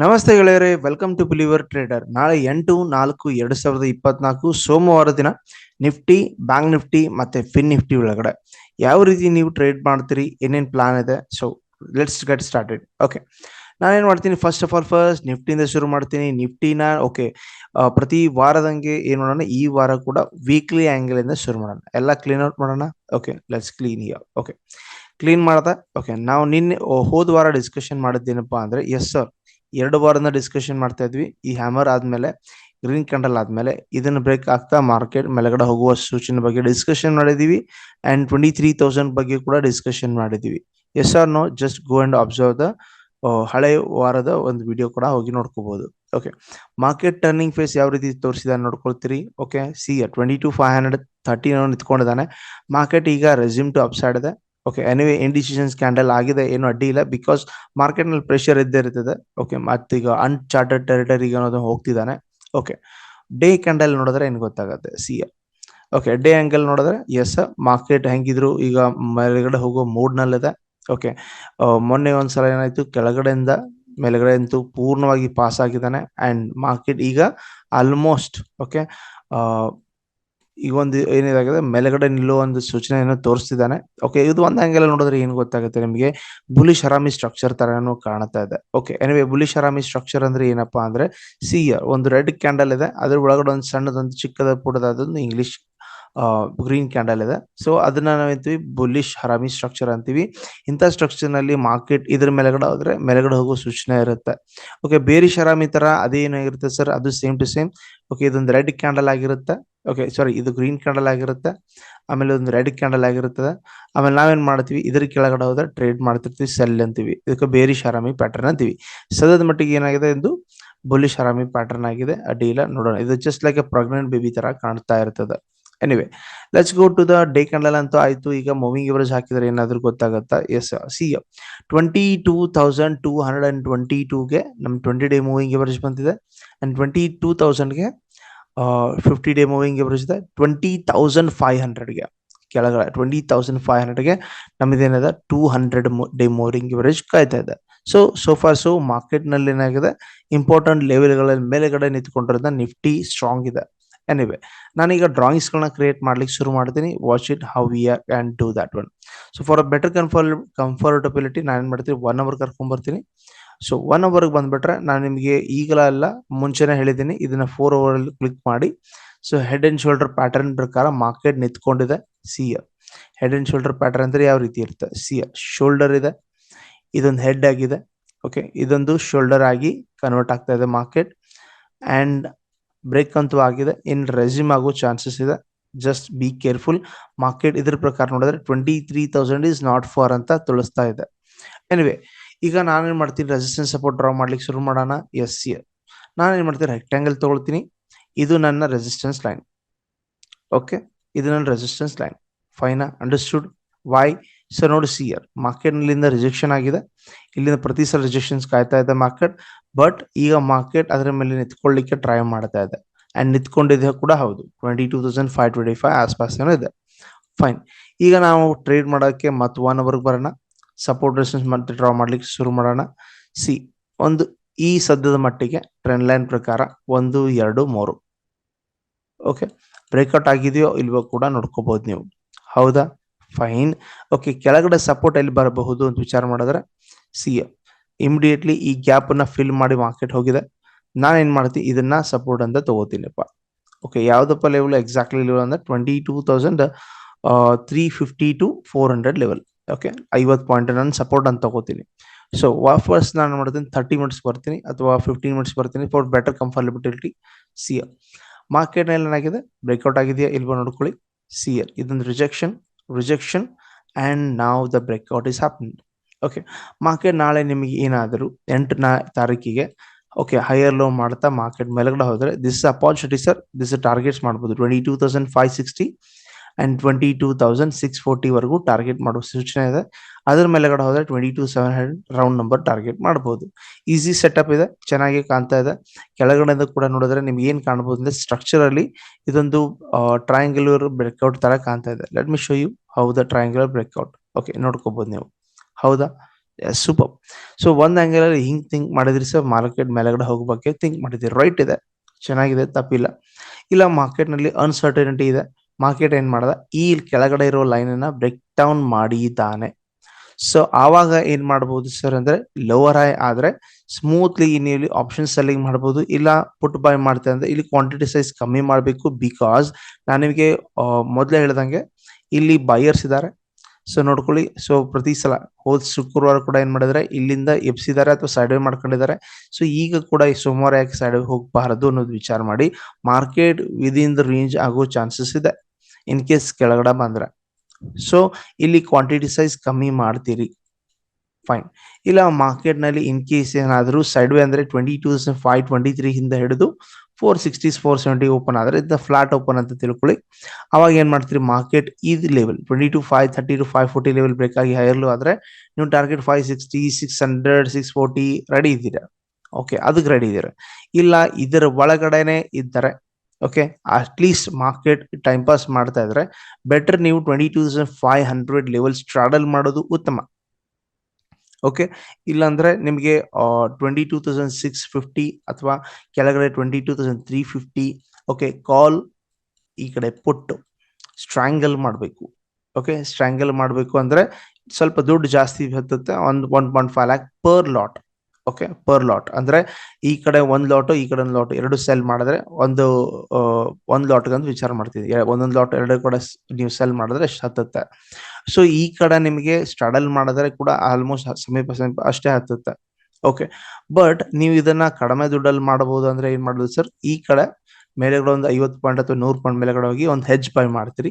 ನಮಸ್ತೆ ಗೆಳೆಯರೆ welcome to believer trader ನಾಳೆ ಎಂಟು, ನಾಲ್ಕು, ಎರಡು ಸಾವಿರದ ಇಪ್ಪತ್ನಾಲ್ಕು ಸೋಮವಾರ ದಿನ ನಿಫ್ಟಿ ಬ್ಯಾಂಕ್ ನಿಫ್ಟಿ ಮತ್ತೆ ಫಿನ್ ನಿಫ್ಟಿ ಒಳಗಡೆ. ಯಾವ ರೀತಿ ನೀವು ಟ್ರೇಡ್ ಮಾಡ್ತೀರಿ, ಏನೇನು ಪ್ಲಾನ್ ಇದೆ? So let's get started okay ನಾನೇನು ಮಾಡ್ತೀನಿ ಫಸ್ಟ್ ಆಫ್ ಆಲ್ ಫಸ್ಟ್ ನಿಫ್ಟಿಯಿಂದ ಶುರು ಮಾಡ್ತೀನಿ. ನಿಫ್ಟಿನ ಓಕೆ ಪ್ರತಿ ವಾರದಂಗೆ ಏನು ಮಾಡೋಣ, ಈ ವಾರ ಕೂಡ ವೀಕ್ಲಿ ಆ್ಯಂಗಲಿಂದ ಶುರು ಮಾಡೋಣ. ಎಲ್ಲ ಕ್ಲೀನ್ ಔಟ್ ಮಾಡೋಣ? Okay let's clean ear okay clean ಮಾಡ್ದೆ? ಓಕೆ ನಾವು ನಿನ್ನೆ ಹೋದ ವಾರ ಡಿಸ್ಕಷನ್ ಮಾಡಿದ್ದೇನಪ್ಪ ಅಂದರೆ ಎಸ್ ಸರ್ ಎರಡು ವಾರದ ಡಿಸ್ಕಷನ್ ಮಾಡ್ತಾ ಇದ್ವಿ. ಈ ಹ್ಯಾಮರ್ ಆದ್ಮೇಲೆ ಗ್ರೀನ್ ಕ್ಯಾಂಡಲ್ ಆದ್ಮೇಲೆ ಇದನ್ನ ಬ್ರೇಕ್ ಆಗ್ತಾ ಮಾರ್ಕೆಟ್ ಮೇಲ್ಗಡೆ ಹೋಗುವ ಸೂಚನೆ ಬಗ್ಗೆ ಡಿಸ್ಕಷನ್ ಮಾಡಿದೀವಿ. ಅಂಡ್ ಟ್ವೆಂಟಿ ತ್ರೀ ತೌಸಂಡ್ ಬಗ್ಗೆ ಕೂಡ ಡಿಸ್ಕಷನ್ ಮಾಡಿದೀವಿ. Yes or no just go and observe the ಹಳೆ ವಾರದ ಒಂದು ವಿಡಿಯೋ ಕೂಡ ಹೋಗಿ ನೋಡ್ಕೋಬಹುದು ಓಕೆ ಮಾರ್ಕೆಟ್ ಟರ್ನಿಂಗ್ ಫೇಸ್ ಯಾವ ರೀತಿ ತೋರಿಸಿದ ನೋಡ್ಕೊಳ್ತೀರಿ? Okay see twenty two five hundred thirty ನಿಂತ್ಕೊಂಡಿದ್ದಾನೆ. Market ಈಗ ರೆಸ್ಯೂಮ್ ಟು ಅಪ್ಸೈಡ್ ಇದೆ. ಓಕೆ ಎನಿವೇ ಇಂಡಿಸಿಷನ್ ಸ್ಕ್ಯಾಂಡಲ್ ಆಗಿದೆ, ಏನು ಅಡ್ಡಿ ಇಲ್ಲ. ಬಿಕಾಸ್ ಮಾರ್ಕೆಟ್ನಲ್ಲಿ ಪ್ರೆಷರ್ ಇದ್ದೇ ಇರ್ತದೆ. ಓಕೆ ಮತ್ತೀಗ ಅನ್ಚಾರ್ಟೆಡ್ ಟೆರಿಟರಿಗೆ ಅನ್ನೋದು ಹೋಗ್ತಿದ್ದಾನೆ. ಓಕೆ ಡೇ ಕ್ಯಾಂಡಲ್ ನೋಡಿದ್ರೆ ಏನು ಗೊತ್ತಾಗುತ್ತೆ? ಸಿ ಓಕೆ ಡೇ ಆಂಗಲ್ ನೋಡಿದ್ರೆ ಎಸ್ ಮಾರ್ಕೆಟ್ ಹೆಂಗಿದ್ರು? ಈಗ ಮೇಲ್ಗಡೆ ಹೋಗೋ ಮೂಡ್ ನಲ್ಲಿದೆ. ಓಕೆ ಮೊನ್ನೆ ಒಂದ್ಸಲ ಏನಾಯ್ತು? ಕೆಳಗಡೆಯಿಂದ ಮೇಲ್ಗಡೆ ಅಂತೂ ಪೂರ್ಣವಾಗಿ ಪಾಸ್ ಆಗಿದ್ದಾನೆ. ಅಂಡ್ ಮಾರ್ಕೆಟ್ ಈಗ ಆಲ್ಮೋಸ್ಟ್ ಓಕೆ ಈಗ ಒಂದು ಏನಿದಾಗಿದೆ, ಮೇಲ್ಗಡೆ ನಿಲ್ಲುವ ಒಂದು ಸೂಚನೆಯನ್ನು ತೋರಿಸ್ತಿದ್ದಾನೆ. ಓಕೆ ಇದು ಒಂದ್ ಆಂಗಲ್ ನೋಡಿದ್ರೆ ಏನ್ ಗೊತ್ತಾಗುತ್ತೆ ನಿಮಗೆ? ಬುಲಿಶ್ ಹರಾಮಿ ಸ್ಟ್ರಕ್ಚರ್ ತರನು ಕಾಣ್ತಾ ಇದೆ. ಓಕೆ ಎನಿವೆ ಬುಲಿಶ್ ಹರಾಮಿ ಸ್ಟ್ರಕ್ಚರ್ ಅಂದ್ರೆ ಏನಪ್ಪಾ ಅಂದ್ರೆ ಸಿ ಒಂದು ರೆಡ್ ಕ್ಯಾಂಡಲ್ ಇದೆ. ಅದ್ರ ಒಳಗಡೆ ಒಂದು ಸಣ್ಣದೊಂದು ಚಿಕ್ಕದ ಪುಡದಾದ ಇಂಗ್ಲಿಷ್ ಗ್ರೀನ್ ಕ್ಯಾಂಡಲ್ ಇದೆ. ಸೊ ಅದನ್ನ ನಾವೇಂತೀವಿ ಬುಲಿಶ್ ಹರಾಮಿ ಸ್ಟ್ರಕ್ಚರ್ ಅಂತೀವಿ. ಇಂಥ ಸ್ಟ್ರಕ್ಚರ್ನಲ್ಲಿ ಮಾರ್ಕೆಟ್ ಇದ್ರ ಮೇಲೆಗಡೆ ಹೋದ್ರೆ ಮೇಲೆಗಡೆ ಹೋಗೋ ಸೂಚನೆ ಇರುತ್ತೆ. ಓಕೆ ಬೇರಿಶ್ ಹರಾಮಿ ತರ ಅದೇನಾಗಿರುತ್ತೆ ಸರ್ ಅದು ಸೇಮ್ ಟು ಸೇಮ್ ಓಕೆ ಇದೊಂದು ರೆಡ್ ಕ್ಯಾಂಡಲ್ ಆಗಿರುತ್ತೆ. ಓಕೆ ಸಾರಿ ಇದು ಗ್ರೀನ್ ಕ್ಯಾಂಡಲ್ ಆಗಿರುತ್ತೆ. ಆಮೇಲೆ ಒಂದು ರೆಡ್ ಕ್ಯಾಂಡಲ್ ಆಗಿರುತ್ತದೆ ಆಮೇಲೆ ನಾವೇನ್ ಮಾಡ್ತೀವಿ? ಇದ್ರ ಕೆಳಗಡೆ ಹೋದ್ರೆ ಟ್ರೇಡ್ ಮಾಡ್ತಿರ್ತೀವಿ ಸೆಲ್ ಅಂತೀವಿ. ಇದಕ್ಕೆ ಬೇರಿಶ್ ಹರಾಮಿ ಪ್ಯಾಟರ್ನ್ ಅಂತೀವಿ. ಸದ್ಯದ ಮಟ್ಟಿಗೆ ಏನಾಗಿದೆ ಎಂದು ಬುಲಿಶ್ ಹರಾಮಿ ಪ್ಯಾಟರ್ನ್ ಆಗಿದೆ. ಅಡ್ಡಿ ಇಲ್ಲ ನೋಡೋಣ. ಇದು just like a pregnant baby ತರ ಕಾಣ್ತಾ ಇರ್ತದೆ. Anyway let's go to the day candle ಅಂತೂ ಆಯ್ತು. ಈಗ ಮೂವಿಂಗ್ ಇವರೇಜ್ ಹಾಕಿದ್ರೆ ಏನಾದ್ರೂ ಗೊತ್ತಾಗತ್ತಾ? Yes see twenty two thousand two hundred and twenty ಟೂಗೆ ನಮ್ಮ ಟ್ವೆಂಟಿ ಡೇ ಮೂವಿಂಗ್ ಇವರೇಜ್ ಬಂದಿದೆ. ಅಂಡ್ ಟ್ವೆಂಟಿ ಟೂ ತೌಸಂಡ್ಗೆ ಫಿಫ್ಟಿ ಡೇ ಮೂವಿಂಗ್ ಇವರೇಜ್ ಇದೆ. ಟ್ವೆಂಟಿ ತೌಸಂಡ್ ಫೈವ್ ಹಂಡ್ರೆಡ್ಗೆ ಕೆಳಗಡೆ ಟ್ವೆಂಟಿ ತೌಸಂಡ್ ಫೈವ್ ಹಂಡ್ರೆಡ್ಗೆ ನಮ್ಮದೇನಿದೆ two hundred day moving average ಕಾಯ್ತಾ ಇದೆ. So sofa so ಮಾರ್ಕೆಟ್ನಲ್ಲಿ ಏನಾಗಿದೆ ಇಂಪಾರ್ಟೆಂಟ್ ಲೆವೆಲ್ಗಳ ಮೇಲೆಗಡೆ ನಿಂತ್ಕೊಂಡಿರೋದ ನಿಫ್ಟಿ ಸ್ಟ್ರಾಂಗ್ ಇದೆ. ಎನಿವೆ ನಾನೀಗ ಡ್ರಾಯಿಂಗ್ಸ್ ಗಳನ್ನ ಕ್ರಿಯೇಟ್ ಮಾಡ್ಲಿಕ್ಕೆ ಶುರು ಮಾಡ್ತೀನಿ. Watch it how we can do that one so for a better confer comfortability ನಾನು ಏನು ಮಾಡ್ತೀನಿ? ಒನ್ ಅವರ್ ಕರ್ಕೊಂಬರ್ತೀನಿ. ಸೊ ಒನ್ ಅವರ್ ಬಂದ್ಬಿಟ್ರೆ ನಾನು ನಿಮಗೆ ಈಗಲೆಲ್ಲ ಮುಂಚೆನೆ ಹೇಳಿದ್ದೀನಿ. ಇದನ್ನ ಫೋರ್ ಅವರ್ ಅಲ್ಲಿ ಕ್ಲಿಕ್ ಮಾಡಿ. So head and shoulder pattern ಪ್ರಕಾರ market ನಿಂತ್ಕೊಂಡಿದೆ. See head and shoulder pattern ಅಂದ್ರೆ ಯಾವ ರೀತಿ ಇರುತ್ತೆ? ಸಿ ಶೋಲ್ಡರ್ ಇದೆ. ಇದೊಂದು ಹೆಡ್ ಆಗಿದೆ. ಓಕೆ ಇದೊಂದು ಶೋಲ್ಡರ್ ಆಗಿ ಕನ್ವರ್ಟ್ ಆಗ್ತಾ ಇದೆ ಮಾರ್ಕೆಟ್ ಅಂಡ್ ಬ್ರೇಕ್ ಅಂತೂ ಆಗಿದೆ. ಇನ್ ರೆಸ್ಯೂಮ್ ಆಗೋ ಚಾನ್ಸಸ್ ಇದೆ. ಜಸ್ಟ್ ಬಿ ಕೇರ್ಫುಲ್ ಮಾರ್ಕೆಟ್ ಇದ್ರ ಪ್ರಕಾರ ನೋಡಿದ್ರೆ twenty three thousand is not far ಅಂತ ತಿಳಿಸ್ತಾ ಇದೆ. ಎನಿವೆ ಈಗ ನಾನೇನು ಮಾಡ್ತೀನಿ? ರೆಸಿಸ್ಟೆನ್ಸ್ ಸಪೋರ್ಟ್ ಡ್ರಾ ಮಾಡ್ಲಿಕ್ಕೆ ಶುರು ಮಾಡೋಣ? ಎಸ್ ಸಿ ನಾನೇನು ಮಾಡ್ತೀನಿ? ರೆಕ್ಟಾಂಗಲ್ ತಗೊಳ್ತೀನಿ. ಇದು ನನ್ನ ರೆಸಿಸ್ಟೆನ್ಸ್ ಲೈನ್ ಓಕೆ ಇದು ನನ್ನ resistance line fine understood why so ನೋಡಿ ಸಿ ಇಯರ್ ಮಾರ್ಕೆಟ್ ನಲ್ಲಿಂದ ರಿಜೆಕ್ಷನ್ ಆಗಿದೆ. ಇಲ್ಲಿಂದ ಪ್ರತಿ ಸಲ ರಿಜೆಕ್ಷನ್ಸ್ ಕಾಯ್ತಾ ಇದೆ ಮಾರ್ಕೆಟ್ ಬಟ್ ಈಗ ಮಾರ್ಕೆಟ್ ಅದರ ಮೇಲೆ ನಿಂತ್ಕೊಳ್ಳಿಕ್ಕೆ ಟ್ರೈ ಮಾಡ್ತಾ ಇದೆ. ಅಂಡ್ ನಿಂತ್ಕೊಂಡಿದೆ ಕೂಡ ಹೌದು. Twenty two thousand five twenty five ಆಸ್ಪಾಸ್ ಇದೆ. ಫೈನ್ ಈಗ ನಾವು ಟ್ರೇಡ್ ಮಾಡೋಕ್ಕೆ ಮತ್ತೆ ಒನ್ ಅವರ್ಗೆ ಬರೋಣ. ಸಪೋರ್ಟ್ ರೆಸಿಸ್ಟೆನ್ಸ್ ಮತ್ತೆ ಡ್ರಾ ಮಾಡ್ಲಿಕ್ಕೆ ಶುರು ಮಾಡೋಣ. ಸಿ ಒಂದು ಈ ಸದ್ಯದ ಮಟ್ಟಿಗೆ ಟ್ರೆಂಡ್ ಲೈನ್ ಪ್ರಕಾರ ಒಂದು, ಎರಡು, ಮೂರು. ಓಕೆ ಬ್ರೇಕ್ಔಟ್ ಆಗಿದೆಯೋ ಇಲ್ವೋ ಕೂಡ ನೋಡ್ಕೋಬಹುದು ನೀವು. ಹೌದಾ? ಫೈನ್ ಓಕೆ ಕೆಳಗಡೆ ಸಪೋರ್ಟ್ ಎಲ್ಲಿ ಬರಬಹುದು ಅಂತ ವಿಚಾರ ಮಾಡಿದ್ರೆ ಸಿ ಇಮಿಡಿಯೇಟ್ಲಿ ಈ ಗ್ಯಾಪ್ ಅನ್ನ ಫಿಲ್ ಮಾಡಿ ಮಾರ್ಕೆಟ್ ಹೋಗಿದೆ. ನಾನು ಏನ್ ಮಾಡ್ತೀನಿ ಇದನ್ನ ಸಪೋರ್ಟ್ ಅಂತ ತಗೋತೀನಿಪ್ಪ. ಓಕೆ ಯಾವ್ದಪ್ಪ ಲೆವೆಲ್ ಎಕ್ಸಾಕ್ಟ್ಲಿ ಲೆವೆಲ್ ಅಂದ್ರೆ twenty two thousand three fifty to four hundred level okay ಐವತ್ತು ಪಾಯಿಂಟ್ ನಾನು ಸಪೋರ್ಟ್ ಅಂತ ತಗೋತೀನಿ. ಸೊ ವಾಫರ್ಸ್ ನಾನು ಮಾಡ್ತೀನಿ ಥರ್ಟಿ ಮಿನಿಟ್ಸ್ ಬರ್ತೀನಿ ಅಥವಾ ಫಿಫ್ಟೀನ್ ಮಿನಿಟ್ಸ್ ಬರ್ತೀನಿ ಫಾರ್ ಬೆಟರ್ ಕಂಫರ್ಟಬಿಲಿಟಿ ಸಿ ಮಾರ್ಕೆಟ್ನಲ್ಲಿ ಏನಾಗಿದೆ? ಬ್ರೇಕ್ಔಟ್ ಆಗಿದೆಯಾ? ಇಲ್ವಾ ನೋಡ್ಕೊಳ್ಳಿ ಸಿ ಇದೊಂದು ರಿಜೆಕ್ಷನ್ ರಿಜೆಕ್ಷನ್ ಆ್ಯಂಡ್ ನಾವ್ the breakout is happen okay market ನಾಳೆ ನಿಮಗೆ ಏನಾದರೂ ಎಂಟನೇ ತಾರೀಕಿಗೆ ಓಕೆ ಹೈಯರ್ ಲೋ ಮಾಡ್ತಾ ಮಾರ್ಕೆಟ್ ಮೇಲ್ಗಡೆ ಹೋದರೆ this opportunity sir this targets ಮಾಡ್ಬೋದು. Twenty two thousand five sixty and twenty two thousand six ಫೋರ್ಟಿವರೆಗೂ target ಮಾಡೋ ಸೂಚನೆ ಇದೆ. ಅದರ ಮೇಲೆಗಡೆ ಹೋದ್ರೆ twenty two seven hundred round number target ಮಾಡಬಹುದು ಈಸಿ ಸೆಟಪ್ ಇದೆ, ಚೆನ್ನಾಗಿ ಕಾಣ್ತಾ ಇದೆ. ಕೆಳಗಡೆಯಿಂದ ಕೂಡ ನೋಡಿದ್ರೆ ನಿಮ್ಗೆ ಏನ್ ಕಾಣಬಹುದು ಅಂದ್ರೆ ಸ್ಟ್ರಕ್ಚರ್ ಅಲ್ಲಿ ಇದೊಂದು ಟ್ರಯಾಂಗ್ಯುಲರ್ ಬ್ರೇಕ್ಔಟ್ ತರ ಕಾಣ್ತಾ ಇದೆ. Let me show you how the triangular breakout okay ನೋಡ್ಕೋಬಹುದು ನೀವು. ಹೌದಾ? ಸೂಪರ್ ಸೊ ಒಂದ್ ಆಂಗಲ್ ಅಲ್ಲಿ ಹಿಂಗ್ ಥಿಂಕ್ ಮಾಡಿದ್ರಿ ಸರ್ ಮಾರ್ಕೆಟ್ ಮೇಲೆಗಡೆ ಹೋಗೋ ಥಿಂಕ್ ಮಾಡಿದ್ರಿ. ರೈಟ್ ಇದೆ. ಚೆನ್ನಾಗಿದೆ, ತಪ್ಪಿಲ್ಲ. ಇಲ್ಲ ಮಾರ್ಕೆಟ್ನಲ್ಲಿ ಅನ್ಸರ್ಟನಿಟಿ ಇದೆ. ಮಾರ್ಕೆಟ್ ಏನ್ ಮಾಡದ? ಈ ಕೆಳಗಡೆ ಇರೋ ಲೈನ್ ಅನ್ನ ಬ್ರೇಕ್ ಡೌನ್ ಮಾಡಿದ್ದಾನೆ. ಸೊ ಆವಾಗ ಏನ್ ಮಾಡಬಹುದು ಸರ್ ಅಂದ್ರೆ ಲೋವರ್ ಹೈ ಆದ್ರೆ ಸ್ಮೂತ್ಲಿ ನೀವು ಆಪ್ಷನ್ ಸೆಲ್ಲಿಂಗ್ ಮಾಡಬಹುದು ಇಲ್ಲ ಪುಟ್ ಬೈ ಮಾಡ್ತೇವೆ ಅಂದ್ರೆ ಇಲ್ಲಿ ಕ್ವಾಂಟಿಟಿ ಸೈಜ್ ಕಮ್ಮಿ ಮಾಡಬೇಕು ಬಿಕಾಸ್ ನಾನು ನಿಮಗೆ ಮೊದಲೇ ಹೇಳ್ದಂಗೆ ಇಲ್ಲಿ ಬೈಯರ್ಸ್ ಇದ್ದಾರೆ ಸೊ ನೋಡ್ಕೊಳ್ಳಿ. ಸೊ ಪ್ರತಿ ಸಲ ಹೋದ್ ಶುಕ್ರವಾರ ಕೂಡ ಏನ್ ಮಾಡಿದ್ರೆ? ಇಲ್ಲಿಂದ ಎಬ್ಸಿದ್ದಾರೆ ಅಥವಾ ಸೈಡ್ ವೇ ಮಾಡ್ಕೊಂಡಿದ್ದಾರೆ ಸೊ ಈಗ ಕೂಡ ಈ ಸೋಮವಾರ ಯಾಕೆ ಸೈಡ್ ವೇ ಹೋಗಬಾರದು ಅನ್ನೋದು ವಿಚಾರ ಮಾಡಿ ಮಾರ್ಕೆಟ್ ವಿದಿನ್ ದ ರೇಂಜ್ ಆಗೋ ಚಾನ್ಸಸ್ ಇದೆ. ಇನ್ ಕೇಸ್ ಕೆಳಗಡೆ ಬಂದ್ರೆ. ಸೊ ಇಲ್ಲಿ ಕ್ವಾಂಟಿಟಿ ಸೈಜ್ ಕಮ್ಮಿ ಮಾಡ್ತೀರಿ. ಫೈನ್ ಇಲ್ಲ ಮಾರ್ಕೆಟ್ನಲ್ಲಿ ಇನ್ ಕೇಸ್ ಏನಾದರೂ ಸೈಡ್ ವೇ ಅಂದ್ರೆ twenty two five twenty three ಹಿಂದೆ ಹಿಡಿದು four sixties four seventy open ಆದರೆ ಇದು ಫ್ಲಾಟ್ ಓಪನ್ ಅಂತ ತಿಳ್ಕೊಳ್ಳಿ. ಅವಾಗ ಏನ್ ಮಾಡ್ತೀರಿ? ಮಾರ್ಕೆಟ್ ಇದು level twenty two five thirty to five forty level break ಆಗಿ ಹೈಯರ್ಲು ಆದ್ರೆ ನೀವು target five sixty six hundred six forty ready ಇದ್ದೀರಾ. ಓಕೆ ಅದಕ್ಕೆ ರೆಡಿ ಇದ್ದೀರಾ. ಇಲ್ಲ, ಇದರ ಒಳಗಡೆನೆ ಇದ್ದಾರೆ okay at least market time pass ಮಾಡ್ತಾ ಇದ್ರೆ ಬೆಟರ್ ನೀವು twenty two thousand five hundred levels straddle ಮಾಡೋದು ಉತ್ತಮ. ಓಕೆ ಇಲ್ಲಾಂದ್ರೆ ನಿಮಗೆ twenty two thousand six fifty ಅಥವಾ ಕೆಳಗಡೆ twenty two thousand three fifty okay call ಈ ಕಡೆ ಪುಟ್ಟು ಸ್ಟ್ರಾಂಗಲ್ ಮಾಡಬೇಕು. ಓಕೆ ಸ್ಟ್ರಾಂಗಲ್ ಮಾಡಬೇಕು ಅಂದರೆ ಸ್ವಲ್ಪ ದುಡ್ಡು ಜಾಸ್ತಿ ಹತ್ತುತ್ತೆ, ಒಂದು one point five lakh per lot okay per lot ಅಂದ್ರೆ ಈ ಕಡೆ ಒಂದ್ ಲಾಟು ಈ ಕಡೆ ಒಂದು ಲಾಟ್ ಎರಡು ಸೆಲ್ ಮಾಡಿದ್ರೆ ಒಂದು ಒಂದು ಲಾಟ್ಗೆ ಅಂತ ವಿಚಾರ ಮಾಡ್ತೀವಿ ಒಂದೊಂದು ಲಾಟ್ ಎರಡು ಕಡೆ ನೀವು ಸೆಲ್ ಮಾಡಿದ್ರೆ ಹತ್ತುತ್ತೆ. ಸೊ ಈ ಕಡೆ ನಿಮಗೆ ಸ್ಟಡಲ್ ಮಾಡಿದ್ರೆ ಕೂಡ ಆಲ್ಮೋಸ್ಟ್ ಸಮೀಪ ಸಮೀಪ ಅಷ್ಟೇ ಹತ್ತುತ್ತೆ. ಓಕೆ ಬಟ್ ನೀವು ಇದನ್ನ ಕಡಿಮೆ ದುಡ್ಡಲ್ಲಿ ಮಾಡಬಹುದು ಅಂದ್ರೆ ಏನ್ ಮಾಡೋದು ಸರ್ ಈ ಕಡೆ ಮೇಲೆಗಡೆ ಒಂದು ಐವತ್ತು ಪಾಯಿಂಟ್ ಅಥವಾ ನೂರು ಪಾಯಿಂಟ್ ಮೇಲೆಗಡೆ ಹೋಗಿ ಒಂದು ಹೆಜ್ ಬೈ ಮಾಡ್ತೀರಿ.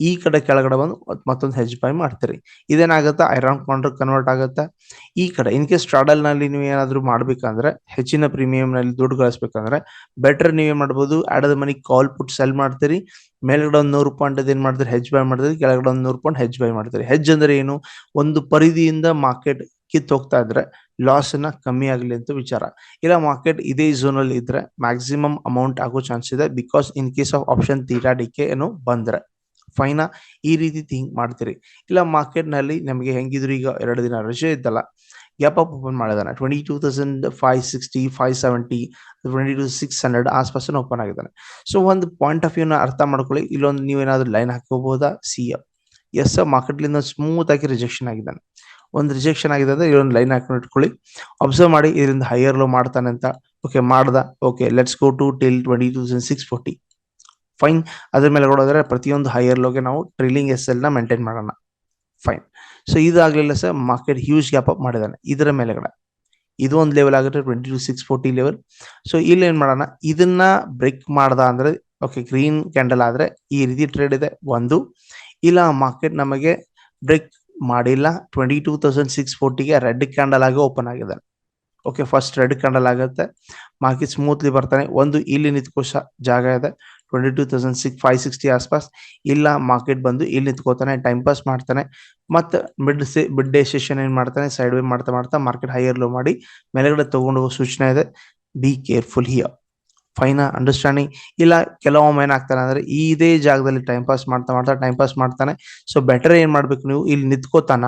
ಈ ಕಡೆ ಕೆಳಗಡೆ ಬಂದು ಮತ್ತೊಂದು ಹೆಜ್ ಬೈ ಮಾಡ್ತೀರಿ. ಇದೇನಾಗುತ್ತೆ? ಐರನ್ ಕೌಂಟರ್ ಕನ್ವರ್ಟ್ ಆಗುತ್ತೆ? ಈ ಕಡೆ ಇನ್ ಕೇಸ್ ಸ್ಟ್ರಾಡಲ್ನಲ್ಲಿ ನೀವು ಏನಾದ್ರು ಮಾಡ್ಬೇಕಂದ್ರೆ, ಹೆಚ್ಚಿನ ಪ್ರೀಮಿಯಂ ನಲ್ಲಿ ದುಡ್ಡು ಗಳಿಸ್ಬೇಕಂದ್ರೆ ಬೆಟರ್ ನೀವೇನ್ ಮಾಡ್ಬೋದು. ಆಡದ ಮನಿ ಕಾಲ್ ಪುಟ್ ಸೆಲ್ ಮಾಡ್ತೀರಿ. ಮೇಲ್ಗಡೆ ಒಂದು ನೂರು ಪಾಯಿಂಟ್ ಏನ್ ಮಾಡ್ತೀರಿ? ಹೆಜ್ ಬೈ ಮಾಡ್ತೀರಿ. ಕೆಳಗಡೆ ಒಂದು ನೂರು ಪಾಯಿಂಟ್ ಹೆಜ್ ಬೈ ಮಾಡ್ತೀರಿ. ಹೆಜ್ ಅಂದ್ರೆ ಏನು? ಒಂದು ಪರಿಧಿಯಿಂದ ಮಾರ್ಕೆಟ್ ಕಿತ್ ಹೋಗ್ತಾ ಇದ್ರೆ ಲಾಸ್ ಅನ್ನ ಕಮ್ಮಿ ಆಗಲಿ ಅಂತ ವಿಚಾರ. ಇಲ್ಲ ಮಾರ್ಕೆಟ್ ಇದೇ ಝೋನ್ ಅಲ್ಲಿ ಇದ್ರೆ ಮ್ಯಾಕ್ಸಿಮಮ್ ಅಮೌಂಟ್ ಆಗೋ ಚಾನ್ಸ್ ಇದೆ because in case of option ತೀರಾ ಡಿಕೆ ಏನು ಬಂದ್ರೆ. ಫೈನಾ ಈ ರೀತಿ ಥಿಂಕ್ ಮಾಡ್ತೀರಿ. ಇಲ್ಲ ಮಾರ್ಕೆಟ್ನಲ್ಲಿ ನಮಗೆ ಹೆಂಗಿದ್ರು ಈಗ ಎರಡು ದಿನ ರಜೆ ಇದ್ದಲ್ಲ ಗ್ಯಾಪ್ ಅಪ್ ಓಪನ್ ಮಾಡಿದಾನೆ. Twenty two thousand five sixty five seventy twenty two six hundred ಆಸ್ಪಾಸ್ open ಆಗಿದ್ದಾನೆ. ಸೊ ಒಂದು ಪಾಯಿಂಟ್ ಆಫ್ ವ್ಯೂನ ಅರ್ಥ ಮಾಡ್ಕೊಳ್ಳಿ. ಇಲ್ಲೊಂದು ನೀವೇನಾದ್ರೂ ಲೈನ್ ಹಾಕೋಬಹುದಾ ಸಿ ಎಸ್ ಮಾರ್ಕೆಟ್ಲಿಂದ ಸ್ಮೂತ್ ಆಗಿ ರಿಜೆಕ್ಷನ್ ಆಗಿದ್ದಾನೆ. ಒಂದು ರಿಜೆಕ್ಷನ್ ಆಗಿದೆ ಅಂದ್ರೆ ಇಲ್ಲೊಂದು ಲೈನ್ ಹಾಕೊಂಡು ಇಟ್ಕೊಳ್ಳಿ. ಅಬ್ಸರ್ವ್ ಮಾಡಿ, ಇದರಿಂದ ಹೈಯರ್ ಲೋ ಮಾಡ್ತಾನೆ ಅಂತ. ಓಕೆ ಮಾಡ್ದ. Okay let's go to till twenty thousand six forty fine ಅದ್ರ ಮೇಲೆ ಕೊಡೋದ್ರೆ ಪ್ರತಿಯೊಂದು ಹೈಯರ್ ಲೋಗೆ ನಾವು ಟ್ರಿಲಿಂಗ್ ಎಸ್ ಎಲ್ನ ಮೇಂಟೈನ್ ಮಾಡೋಣ. Fine so ಇದಾಗ್ಲಿಲ್ಲ sir market huge gap up ಮಾಡಿದಾನೆ. ಇದರ ಮೇಲೆಗಡೆ. ಇದು ಒಂದು ಲೆವೆಲ್ ಆಗುತ್ತೆ twenty two six forty level so ಇಲ್ಲಿ ಏನ್ ಮಾಡೋಣ? ಇದನ್ನ ಬ್ರೇಕ್ ಮಾಡ್ದ ಅಂದ್ರೆ ಓಕೆ ಗ್ರೀನ್ ಕ್ಯಾಂಡಲ್ ಆದ್ರೆ ಈ ರೀತಿ ಟ್ರೇಡ್ ಇದೆ. ಒಂದು, ಇಲ್ಲ ಮಾರ್ಕೆಟ್ ನಮಗೆ ಬ್ರೇಕ್ ಮಾಡಿಲ್ಲ. ಟ್ವೆಂಟಿ ಟೂ ತೌಸಂಡ್ ಸಿಕ್ಸ್ ಫೋರ್ಟಿಗೆ ರೆಡ್ ಕ್ಯಾಂಡಲ್ ಆಗಿ ಓಪನ್ ಆಗಿದೆ. ಓಕೆ ಫಸ್ಟ್ ರೆಡ್ ಕ್ಯಾಂಡಲ್ ಆಗುತ್ತೆ. ಮಾರ್ಕೆಟ್ ಸ್ಮೂತ್ಲಿ ಬರ್ತಾನೆ. ಒಂದು ಇಲ್ಲಿ ನಿಂತ್ಕೋ ಜಾಗ ಇದೆ. Twenty two thousand six five sixty ಆಸ್ಪಾಸ್. ಇಲ್ಲ ಮಾರ್ಕೆಟ್ ಬಂದು ಇಲ್ಲಿ ನಿಂತ್ಕೋತಾನೆ ಟೈಮ್ ಪಾಸ್ ಮಾಡ್ತಾನೆ. ಮತ್ತೆ ಮಿಡ್ ಸೆ ಮಿಡ್ ಡೇ ಸೆಷನ್ ಏನ್ ಮಾಡ್ತಾನೆ? ಸೈಡ್ ವೇ ಮಾಡ್ತಾ ಮಾಡ್ತಾ ಮಾರ್ಕೆಟ್ ಹೈಯರ್ ಲೋ ಮಾಡಿ, ಮೇಲೆಗಡೆ ತಗೊಂಡು ಹೋಗೋ ಸೂಚನೆ ಇದೆ. Be careful here fine understanding ಇಲ್ಲ, ಕೆಲವೊಮ್ಮೆ ಏನಾಗ್ತಾನೆ ಅಂದ್ರೆ ಇದೇ ಜಾಗದಲ್ಲಿ ಟೈಮ್ ಪಾಸ್ ಮಾಡ್ತಾ ಮಾಡ್ತಾ ಟೈಮ್ ಪಾಸ್ ಮಾಡ್ತಾನೆ. ಸೊ ಬೆಟರ್ ಏನ್ ಮಾಡ್ಬೇಕು ನೀವು? ಇಲ್ಲಿ ನಿಂತ್ಕೋತಾನ.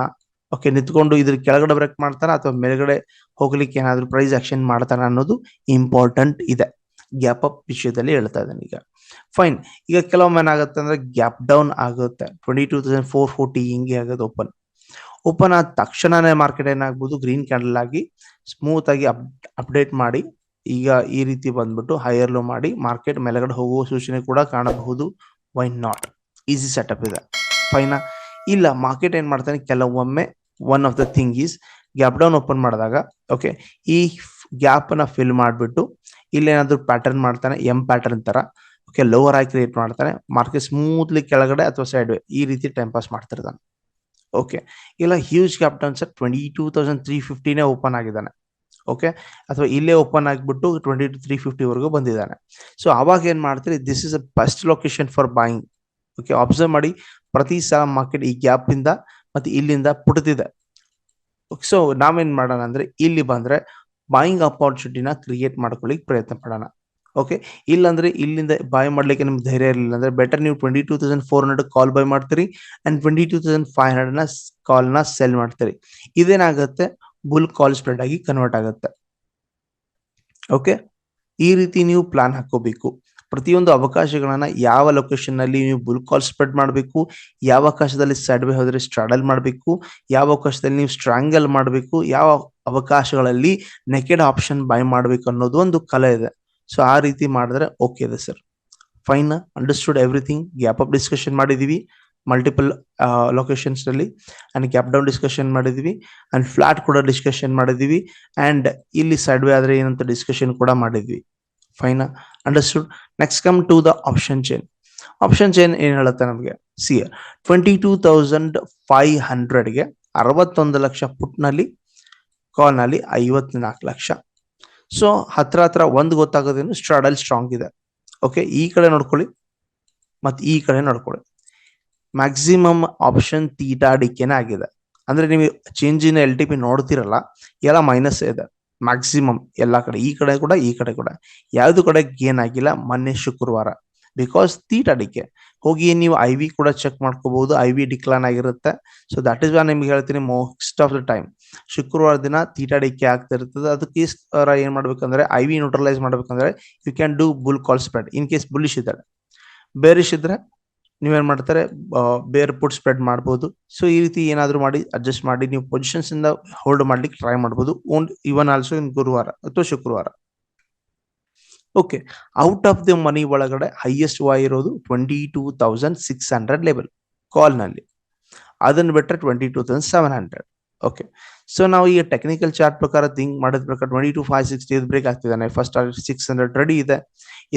ಓಕೆ ನಿಂತ್ಕೊಂಡು ಇದ್ರ ಕೆಳಗಡೆ ಬ್ರೇಕ್ ಮಾಡ್ತಾನೆ ಅಥವಾ ಮೇಲ್ಗಡೆ ಹೋಗ್ಲಿಕ್ಕೆ ಏನಾದ್ರು ಪ್ರೈಸ್ ಆಕ್ಷನ್ ಮಾಡ್ತಾನೆ ಅನ್ನೋದು ಇಂಪಾರ್ಟೆಂಟ್ ಇದೆ. ಗ್ಯಾಪ್ ಅಪ್ ವಿಷಯದಲ್ಲಿ ಹೇಳ್ತಾ ಇದ್ದಾನೆ ಈಗ. ಫೈನ್ ಈಗ ಕೆಲವೊಮ್ಮೆ ಏನಾಗುತ್ತೆ ಅಂದ್ರೆ ಗ್ಯಾಪ್ ಡೌನ್ ಆಗುತ್ತೆ. Twenty two thousand four forty ಹಿಂಗೆ ಆಗೋದು ಓಪನ್ ಓಪನ್ ಆದ ತಕ್ಷಣನೇ ಮಾರ್ಕೆಟ್ ಏನಾಗ್ಬೋದು ಗ್ರೀನ್ ಕ್ಯಾಂಡಲ್ ಆಗಿ ಸ್ಮೂತ್ ಆಗಿ ಅಪ್ ಅಪ್ಡೇಟ್ ಮಾಡಿ ಈಗ ಈ ರೀತಿ ಬಂದ್ಬಿಟ್ಟು ಹೈಯರ್ ಲೋ ಮಾಡಿ ಮಾರ್ಕೆಟ್ ಮೇಲೆಗಡೆ ಹೋಗುವ ಸೂಚನೆ ಕೂಡ ಕಾಣಬಹುದು. ವೈ ನಾಟ್ ಈಸಿ ಸೆಟಪ್ ಇದೆ. ಫೈನಾ ಇಲ್ಲ ಮಾರ್ಕೆಟ್ ಏನ್ ಮಾಡ್ತಾನೆ? ಕೆಲವೊಮ್ಮೆ one of the thing is gap down open ಮಾಡಿದಾಗ ಓಕೆ ಈ ಗ್ಯಾಪ್ನ ಫಿಲ್ ಮಾಡಿಬಿಟ್ಟು ಇಲ್ಲೇನಾದ್ರೂ ಪ್ಯಾಟರ್ನ್ ಮಾಡ್ತಾನೆ ಎಂ ಪ್ಯಾಟರ್ನ್ ತರ ಓಕೆ ಲೋವರ್ ಆಗಿ ಕ್ರಿಯೇಟ್ ಮಾಡ್ತಾನೆ ಮಾರ್ಕೆಟ್ ಸ್ಮೂತ್ಲಿ ಕೆಳಗಡೆ ಅಥವಾ ಸೈಡ್ ವೇ ಈ ರೀತಿ ಟೈಮ್ ಪಾಸ್ ಮಾಡ್ತಿರ್ತಾನೆ. ಓಕೆ ಇಲ್ಲ huge gap down sir twenty two thousand three ಫಿಫ್ಟಿನೇ open ಆಗಿದ್ದಾನೆ. ಓಕೆ ಅಥವಾ ಇಲ್ಲೇ ಓಪನ್ ಆಗಿಬಿಟ್ಟು ಟ್ವೆಂಟಿ ಟು ತ್ರೀ ಫಿಫ್ಟಿ ವರೆಗೂ ಬಂದಿದ್ದಾನೆ. ಸೊ ಅವಾಗ ಏನು ಮಾಡ್ತೀರಿ? This is a best location for buying okay observe ಮಾಡಿ. ಪ್ರತಿ ಸಲ ಮಾರ್ಕೆಟ್ ಈ ಗ್ಯಾಪ್ ಇಂದ ಮತ್ತೆ ಇಲ್ಲಿಂದ ಪುಟ್ತಿದೆ. ಸೊ ನಾವೇನು ಮಾಡೋಣ ಅಂದ್ರೆ, ಇಲ್ಲಿ ಬಂದ್ರೆ ಬಾಯಿಂಗ್ ಅಪಾರ್ಚುನಿಟಿನ ಕ್ರಿಯೇಟ್ ಮಾಡ್ಕೊಳ್ಳಿಕ್ಕೆ ಪ್ರಯತ್ನ ಪಡೋಣ. ಓಕೆ ಇಲ್ಲಾಂದ್ರೆ ಇಲ್ಲಿಂದ ಬಾಯ್ ಮಾಡ್ಲಿಕ್ಕೆ ನಿಮ್ಗೆ ಧೈರ್ಯ ಇರಲಿಲ್ಲ ಅಂದ್ರೆ ಬೆಟರ್ ನೀವು twenty two thousand four hundred call buy ಮಾಡ್ತೀರಿ and twenty two thousand five ಹಂಡ್ರೆಡ್ನ ಕಾಲ್ನ ಸೆಲ್ ಮಾಡ್ತೀರಿ. ಇದೇನಾಗುತ್ತೆ? ಬುಲ್ ಕಾಲ್ ಸ್ಪ್ರೆಡ್ ಆಗಿ ಕನ್ವರ್ಟ್ ಆಗುತ್ತೆ. ಓಕೆ ಈ ರೀತಿ ನೀವು ಪ್ಲಾನ್ ಹಾಕೋಬೇಕು ಪ್ರತಿಯೊಂದು ಅವಕಾಶಗಳನ್ನ ಯಾವ ಲೊಕೇಶನ್ನಲ್ಲಿ ನೀವು ಬುಲ್ ಕಾಲ್ ಸ್ಪ್ರೆಡ್ ಮಾಡಬೇಕು, ಯಾವ ಅವಕಾಶದಲ್ಲಿ ಸೈಡ್ ಬೈ ಹೋದ್ರೆ ಸ್ಟ್ರಾಡಲ್ ಮಾಡಬೇಕು, ಯಾವ ಅವಕಾಶದಲ್ಲಿ ನೀವು ಸ್ಟ್ರಾಂಗಲ್ ಮಾಡಬೇಕು, ಯಾವ ಅವಕಾಶಗಳಲ್ಲಿ ನೆಕೆಡ್ ಆಪ್ಷನ್ ಬೈ ಮಾಡಬೇಕು ಅನ್ನೋದು ಒಂದು ಕಲೆ ಇದೆ. ಸೊ ಆ ರೀತಿ ಮಾಡಿದ್ರೆ ಓಕೆ ಇದೆ sir fine understood everything gap up discussion ಮಾಡಿದೀವಿ ಮಲ್ಟಿಪಲ್ ಲೊಕೇಶನ್ಸ್ನಲ್ಲಿ ಅಂಡ್ ಕ್ಯಾಪ್ ಡೌನ್ ಡಿಸ್ಕಷನ್ ಮಾಡಿದ್ವಿ ಅಂಡ್ ಫ್ಲಾಟ್ ಕೂಡ ಡಿಸ್ಕಷನ್ ಮಾಡಿದ್ವಿ ಅಂಡ್ ಇಲ್ಲಿ ಸೈಡ್ ವೇ ಆದ್ರೆ ಏನಂತ ಡಿಸ್ಕಷನ್ ಕೂಡ ಮಾಡಿದ್ವಿ. Fine understood next come to the option chain option chain ಏನ್ ಹೇಳುತ್ತೆ ನಮಗೆ? See twenty two thousand five ಹಂಡ್ರೆಡ್ಗೆ ಅರವತ್ತೊಂದು ಲಕ್ಷ ಪುಟ್ನಲ್ಲಿ ಕಾಲ್ನಲ್ಲಿ ಐವತ್ನಾಲ್ಕು ಲಕ್ಷ. ಸೊ ಹತ್ರ ಹತ್ರ ಒಂದು ಗೊತ್ತಾಗೋದೇನು ಸ್ಟ್ರಾಡಲ್ ಸ್ಟ್ರಾಂಗ್ ಇದೆ. ಓಕೆ ಈ ಕಡೆ ನೋಡ್ಕೊಳ್ಳಿ. ಮತ್ತೆ ಈ ಕಡೆ ನೋಡ್ಕೊಳ್ಳಿ. ಮ್ಯಾಕ್ಸಿಮಮ್ ಆಪ್ಷನ್ ತೀಟಾ ಡಿಕೆನೇ ಆಗಿದೆ. ಅಂದ್ರೆ ನೀವು change in L T P ನೋಡ್ತಿರಲ್ಲ, ಎಲ್ಲ ಮೈನಸ್ ಇದೆ. ಮ್ಯಾಕ್ಸಿಮಮ್ ಎಲ್ಲ ಕಡೆ, ಈ ಕಡೆ ಕೂಡ, ಈ ಕಡೆ ಕೂಡ. ಯಾವ್ದು ಕಡೆ ಗೇನ್ ಆಗಿಲ್ಲ, ಮೊನ್ನೆ ಶುಕ್ರವಾರ. ಬಿಕಾಸ್ ತೀಟಾ ಡಿಕೆ ಹೋಗಿ ನೀವು ಐ ವಿ ಕೂಡ ಚೆಕ್ ಮಾಡ್ಕೋಬಹುದು ಐ ವಿ ಡಿಕ್ಲೈನ್ ಆಗಿರುತ್ತೆ. ಸೊ ದಟ್ ಇಸ್ ವಾ ನಿಮ್ಗೆ ಹೇಳ್ತೀನಿ ಮೋಸ್ಟ್ ಆಫ್ ದ ಟೈಮ್ ಶುಕ್ರವಾರ ದಿನ ತೀಟಾ ಡಿಕೆ ಆಗ್ತಾ ಇರ್ತದೆ. ಅದಕ್ಕೆ ಏನ್ ಮಾಡ್ಬೇಕಂದ್ರೆ ಐ ವಿ ನ್ಯೂಟ್ರಲೈಸ್ ಮಾಡ್ಬೇಕಂದ್ರೆ you can do bull call spread in case bullish ಇದ್ದಾರೆ. ಬೇರಿಶ್ ಇದ್ರೆ ನೀವೇನ್ ಮಾಡ್ತಾರೆ ಬೇರೆ ಪುಟ್ ಸ್ಪ್ರೆಡ್ ಮಾಡ್ಬೋದು. ಸೊ ಈ ರೀತಿ ಏನಾದ್ರು ಮಾಡಿ ಅಡ್ಜಸ್ಟ್ ಮಾಡಿ, ನೀವು ಪೊಸಿಷನ್ಸ್ ಇಂದ ಹೋಲ್ಡ್ ಮಾಡ್ಲಿಕ್ಕೆ ಟ್ರೈ ಮಾಡ್ಬೋದು. ಓನ್ ಇವನ್ ಆಲ್ಸೋ ಇನ್ ಗುರುವಾರ ಅಥವಾ ಶುಕ್ರವಾರ. Okay out of the money ಒಳಗಡೆ ಹೈಯೆಸ್ಟ್ ವಾಯ್ ಇರೋದು twenty two thousand six hundred level ಕಾಲ್ನಲ್ಲಿ. ಅದನ್ನ ಬಿಟ್ಟರೆ twenty two thousand seven hundred okay so ನಾವು ಈ ಟೆಕ್ನಿಕಲ್ ಚಾರ್ಟ್ ಪ್ರಕಾರ ಥಿಂಕ್ ಮಾಡಿದ ಪ್ರಕಾರ twenty two five sixty break ಆಗ್ತಿದ್ದಾನೆ. First six hundred ready ಇದೆ.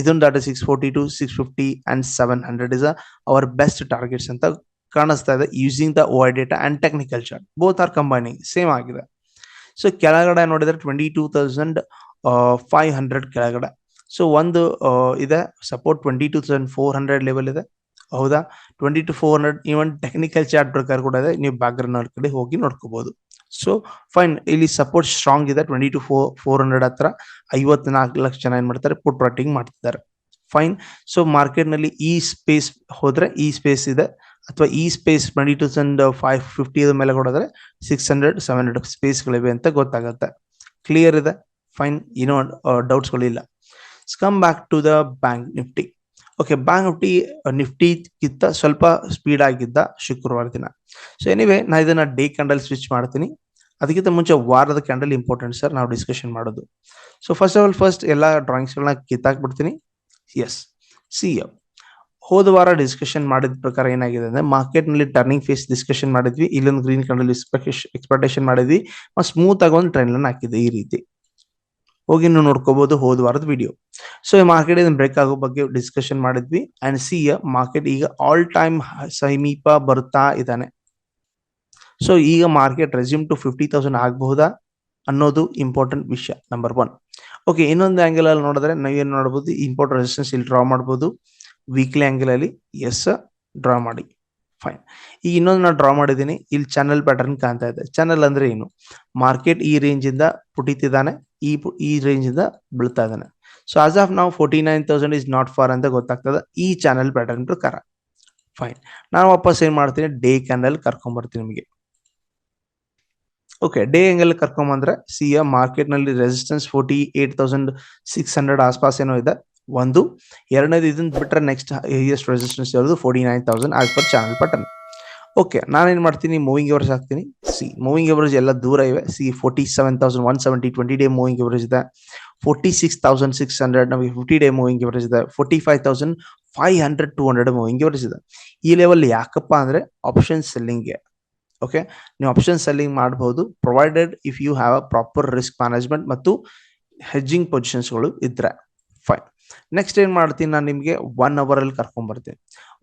ಇದೊಂದು data six forty to six fifty and seven hundred is our best targets ಅಂತ ಕಾಣಿಸ್ತಾ ಇದೆ using the O data and technical chart both are combining same ಆಗಿದೆ. So ಕೆಳಗಡೆ ನೋಡಿದ್ರೆ twenty two thousand five hundred ಕೆಳಗಡೆ. So ಒಂದು ಇದೆ. Support twenty two thousand four hundred level ಇದೆ. ಹೌದಾ? Twenty two four hundred even technical chart ಪ್ರಕಾರ ಕೂಡ ಇದೆ. ನೀವು ಬ್ಯಾಕ್ ಗ್ರೌಂಡ್ ಕಡೆ ಹೋಗಿ ನೋಡ್ಕೋಬಹುದು ಸೊ ಫೈನ್ ಇಲ್ಲಿ ಸಪೋರ್ಟ್ ಸ್ಟ್ರಾಂಗ್ ಇದೆ. Twenty two four four hundred ಹತ್ರ ಐವತ್ನಾಲ್ಕು ಲಕ್ಷ ಜನ ಏನ್ ಮಾಡ್ತಾರೆ? ಪುಟ್ ರಾಟಿಂಗ್ ಮಾಡ್ತಿದ್ದಾರೆ. ಫೈನ್ ಸೊ ಮಾರ್ಕೆಟ್ನಲ್ಲಿ ಈ ಸ್ಪೇಸ್ ಹೋದ್ರೆ ಈ ಸ್ಪೇಸ್ ಇದೆ. ಅಥವಾ ಈ space twenty two thousand five fifty ಮೇಲೆ ಕೊಡೋದ್ರೆ ಸಿಕ್ಸ್ ಹಂಡ್ರೆಡ್ ಸೆವೆನ್ ಹಂಡ್ರೆಡ್ ಸ್ಪೇಸ್ಗಳಿವೆ ಅಂತ ಗೊತ್ತಾಗುತ್ತೆ. ಕ್ಲಿಯರ್ ಇದೆ? ಫೈನ್ ಏನೋ ಡೌಟ್ಸ್ಗಳಿಲ್ಲ come back to the bank Nifty okay bank Nifty ಕಿತ್ತ ಸ್ವಲ್ಪ ಸ್ಪೀಡ್ ಆಗಿದ್ದ ಶುಕ್ರವಾರ ದಿನ. ಸೊ ಎನಿವೆ ನಾ ಇದನ್ನ ಡೇ ಕ್ಯಾಂಡಲ್ ಸ್ವಿಚ್ ಮಾಡ್ತೀನಿ. ಅದಕ್ಕಿಂತ ಮುಂಚೆ ವಾರದ ಕ್ಯಾಂಡಲ್ ಇಂಪಾರ್ಟೆಂಟ್ ಸರ್ ನಾವು ಡಿಸ್ಕಷನ್ ಮಾಡೋದು. So first of all first ಎಲ್ಲ ಡ್ರಾಯಿಂಗ್ಸ್ಗಳನ್ನ ಕಿತ್ತಾಕ್ಬಿಡ್ತೀನಿ. ಎಸ್ ಸಿ ಹೋದ ವಾರ ಡಿಸ್ಕಷನ್ ಮಾಡಿದ ಪ್ರಕಾರ ಏನಾಗಿದೆ ಅಂದ್ರೆ ಮಾರ್ಕೆಟ್ನಲ್ಲಿ ಟರ್ನಿಂಗ್ ಫೇಸ್ ಡಿಸ್ಕಷನ್ ಮಾಡಿದ್ವಿ. ಇಲ್ಲೊಂದು ಗ್ರೀನ್ ಕ್ಯಾಂಡಲ್ ಎಕ್ಸ್ಪೆಕ್ಟೇಷನ್ ಮಾಡಿದ್ವಿ. ಸ್ಮೂತ್ ಆಗಿ ಒಂದು ಟ್ರೆಂಡ್ ಅನ್ನು ಹಾಕಿದೆ ಈ ರೀತಿ. ಹೋಗಿ ನೀವು ನೋಡ್ಕೋಬಹುದು ಹೋದ ವಾರದ ವಿಡಿಯೋ ಸೊ ಈ ಮಾರ್ಕೆಟ್ ಬ್ರೇಕ್ ಆಗೋ ಬಗ್ಗೆ ಡಿಸ್ಕಷನ್ ಮಾಡಿದ್ವಿ ಅಂಡ್ ಸಿ ಮಾರ್ಕೆಟ್ ಈಗ ಆಲ್ ಟೈಮ್ ಸಮೀಪ ಬರ್ತಾ ಇದ್ದಾನೆ. ಸೊ ಈಗ market resume to fifty thousand ಆಗಬಹುದಾ ಅನ್ನೋದು ಇಂಪಾರ್ಟೆಂಟ್ ವಿಷಯ ನಂಬರ್ ಒನ್ ಓಕೆ ಇನ್ನೊಂದು ಆಂಗಲ್ ಅಲ್ಲಿ ನೋಡಿದ್ರೆ ನಾವೇನ್ ನೋಡಬಹುದು ಇಂಪಾರ್ಟೆಂಟ್ ರೆಸಿಸ್ಟೆನ್ಸ್ ಇಲ್ಲಿ ಡ್ರಾ ಮಾಡಬಹುದು ವೀಕ್ಲಿ ಆಂಗಲ್ ಅಲ್ಲಿ ಎಸ್ ಡ್ರಾ ಮಾಡಿ. ಫೈನ್ ಈಗ ಇನ್ನೊಂದು ನಾನು ಡ್ರಾ ಮಾಡಿದ್ದೀನಿ. ಇಲ್ಲಿ ಚಾನಲ್ ಪ್ಯಾಟರ್ನ್ ಕಾಣ್ತಾ ಇದೆ. ಚಾನಲ್ ಅಂದ್ರೆ ಏನು? ಮಾರ್ಕೆಟ್ ಈ ರೇಂಜ್ ಇಂದ ಪುಟಿತಿದ್ದಾನೆ. ಈ ಈ ರೇಂಜ್ ಇಂದ ಬೀಳ್ತಾ ಇದ್ದಾನೆ. ಸೊ ಆಸ್ ಆಫ್ ನಾವು forty nine thousand is not far ಅಂತ ಗೊತ್ತಾಗ್ತದೆ. ಈ ಚಾನಲ್ ಪ್ಯಾಟರ್ನ್ ಪ್ರಕಾರ. ಫೈನ್ ನಾನು ವಾಪಸ್ ಏನ್ ಮಾಡ್ತೀನಿ? ಡೇ ಕ್ಯಾಂಡಲ್ ಕರ್ಕೊಂಡ್ ಬರ್ತೀನಿ ನಿಮಗೆ. ಓಕೆ ಡೇ ಎಂಗಲ್ ಕರ್ಕೊಂಬಂದ್ರೆ ಸಿ ಎ ಮಾರ್ಕೆಟ್ನಲ್ಲಿ resistance forty eight thousand six hundred ಆಸ್ಪಾಸ್ ಏನೋ ಇದೆ. ಒಂದು. ಎರಡನೇದು ಇದನ್ನ ಬಿಟ್ರೆ ನೆಕ್ಸ್ಟ್ ಹೈಯೆಸ್ಟ್ ರೆಸಿಸ್ಟೆನ್ಸ್ ಇರೋದು forty nine thousand as per channel pattern okay ನಾನೇನು ಮಾಡ್ತೀನಿ? ಮೂವಿಂಗ್ ಎವರೇಜ್ ಹಾಕ್ತೀನಿ. ಸಿ ಮೂವಿಂಗ್ ಎವರೇಜ್ ಎಲ್ಲ ದೂರ ಇವೆ. See forty seven thousand one seventy twenty day moving average ಇದೆ. Forty six thousand six hundred ನಮಗೆ fifty day moving average ಇದೆ. Forty five thousand five hundred two hundred moving average ಇದೆ. ಈ level ಯಾಕಪ್ಪ ಅಂದರೆ ಆಪ್ಷನ್ ಸೆಲ್ಲಿಂಗ್ಗೆ ಓಕೆ ನೀವು option selling ಮಾಡಬಹುದು provided if you have a proper risk management ಮತ್ತು ಹೆಜ್ಜಿಂಗ್ ಪೊಸಿಷನ್ಸ್ಗಳು ಇದ್ರೆ. ನೆಕ್ಸ್ಟ್ ಏನು ಮಾಡ್ತೀನಿ ನಾನು ನಿಮಗೆ ಒನ್ ಅವರ್ ಅಲ್ಲಿ ಕರ್ಕೊಂಡ್ ಬರ್ತೀನಿ.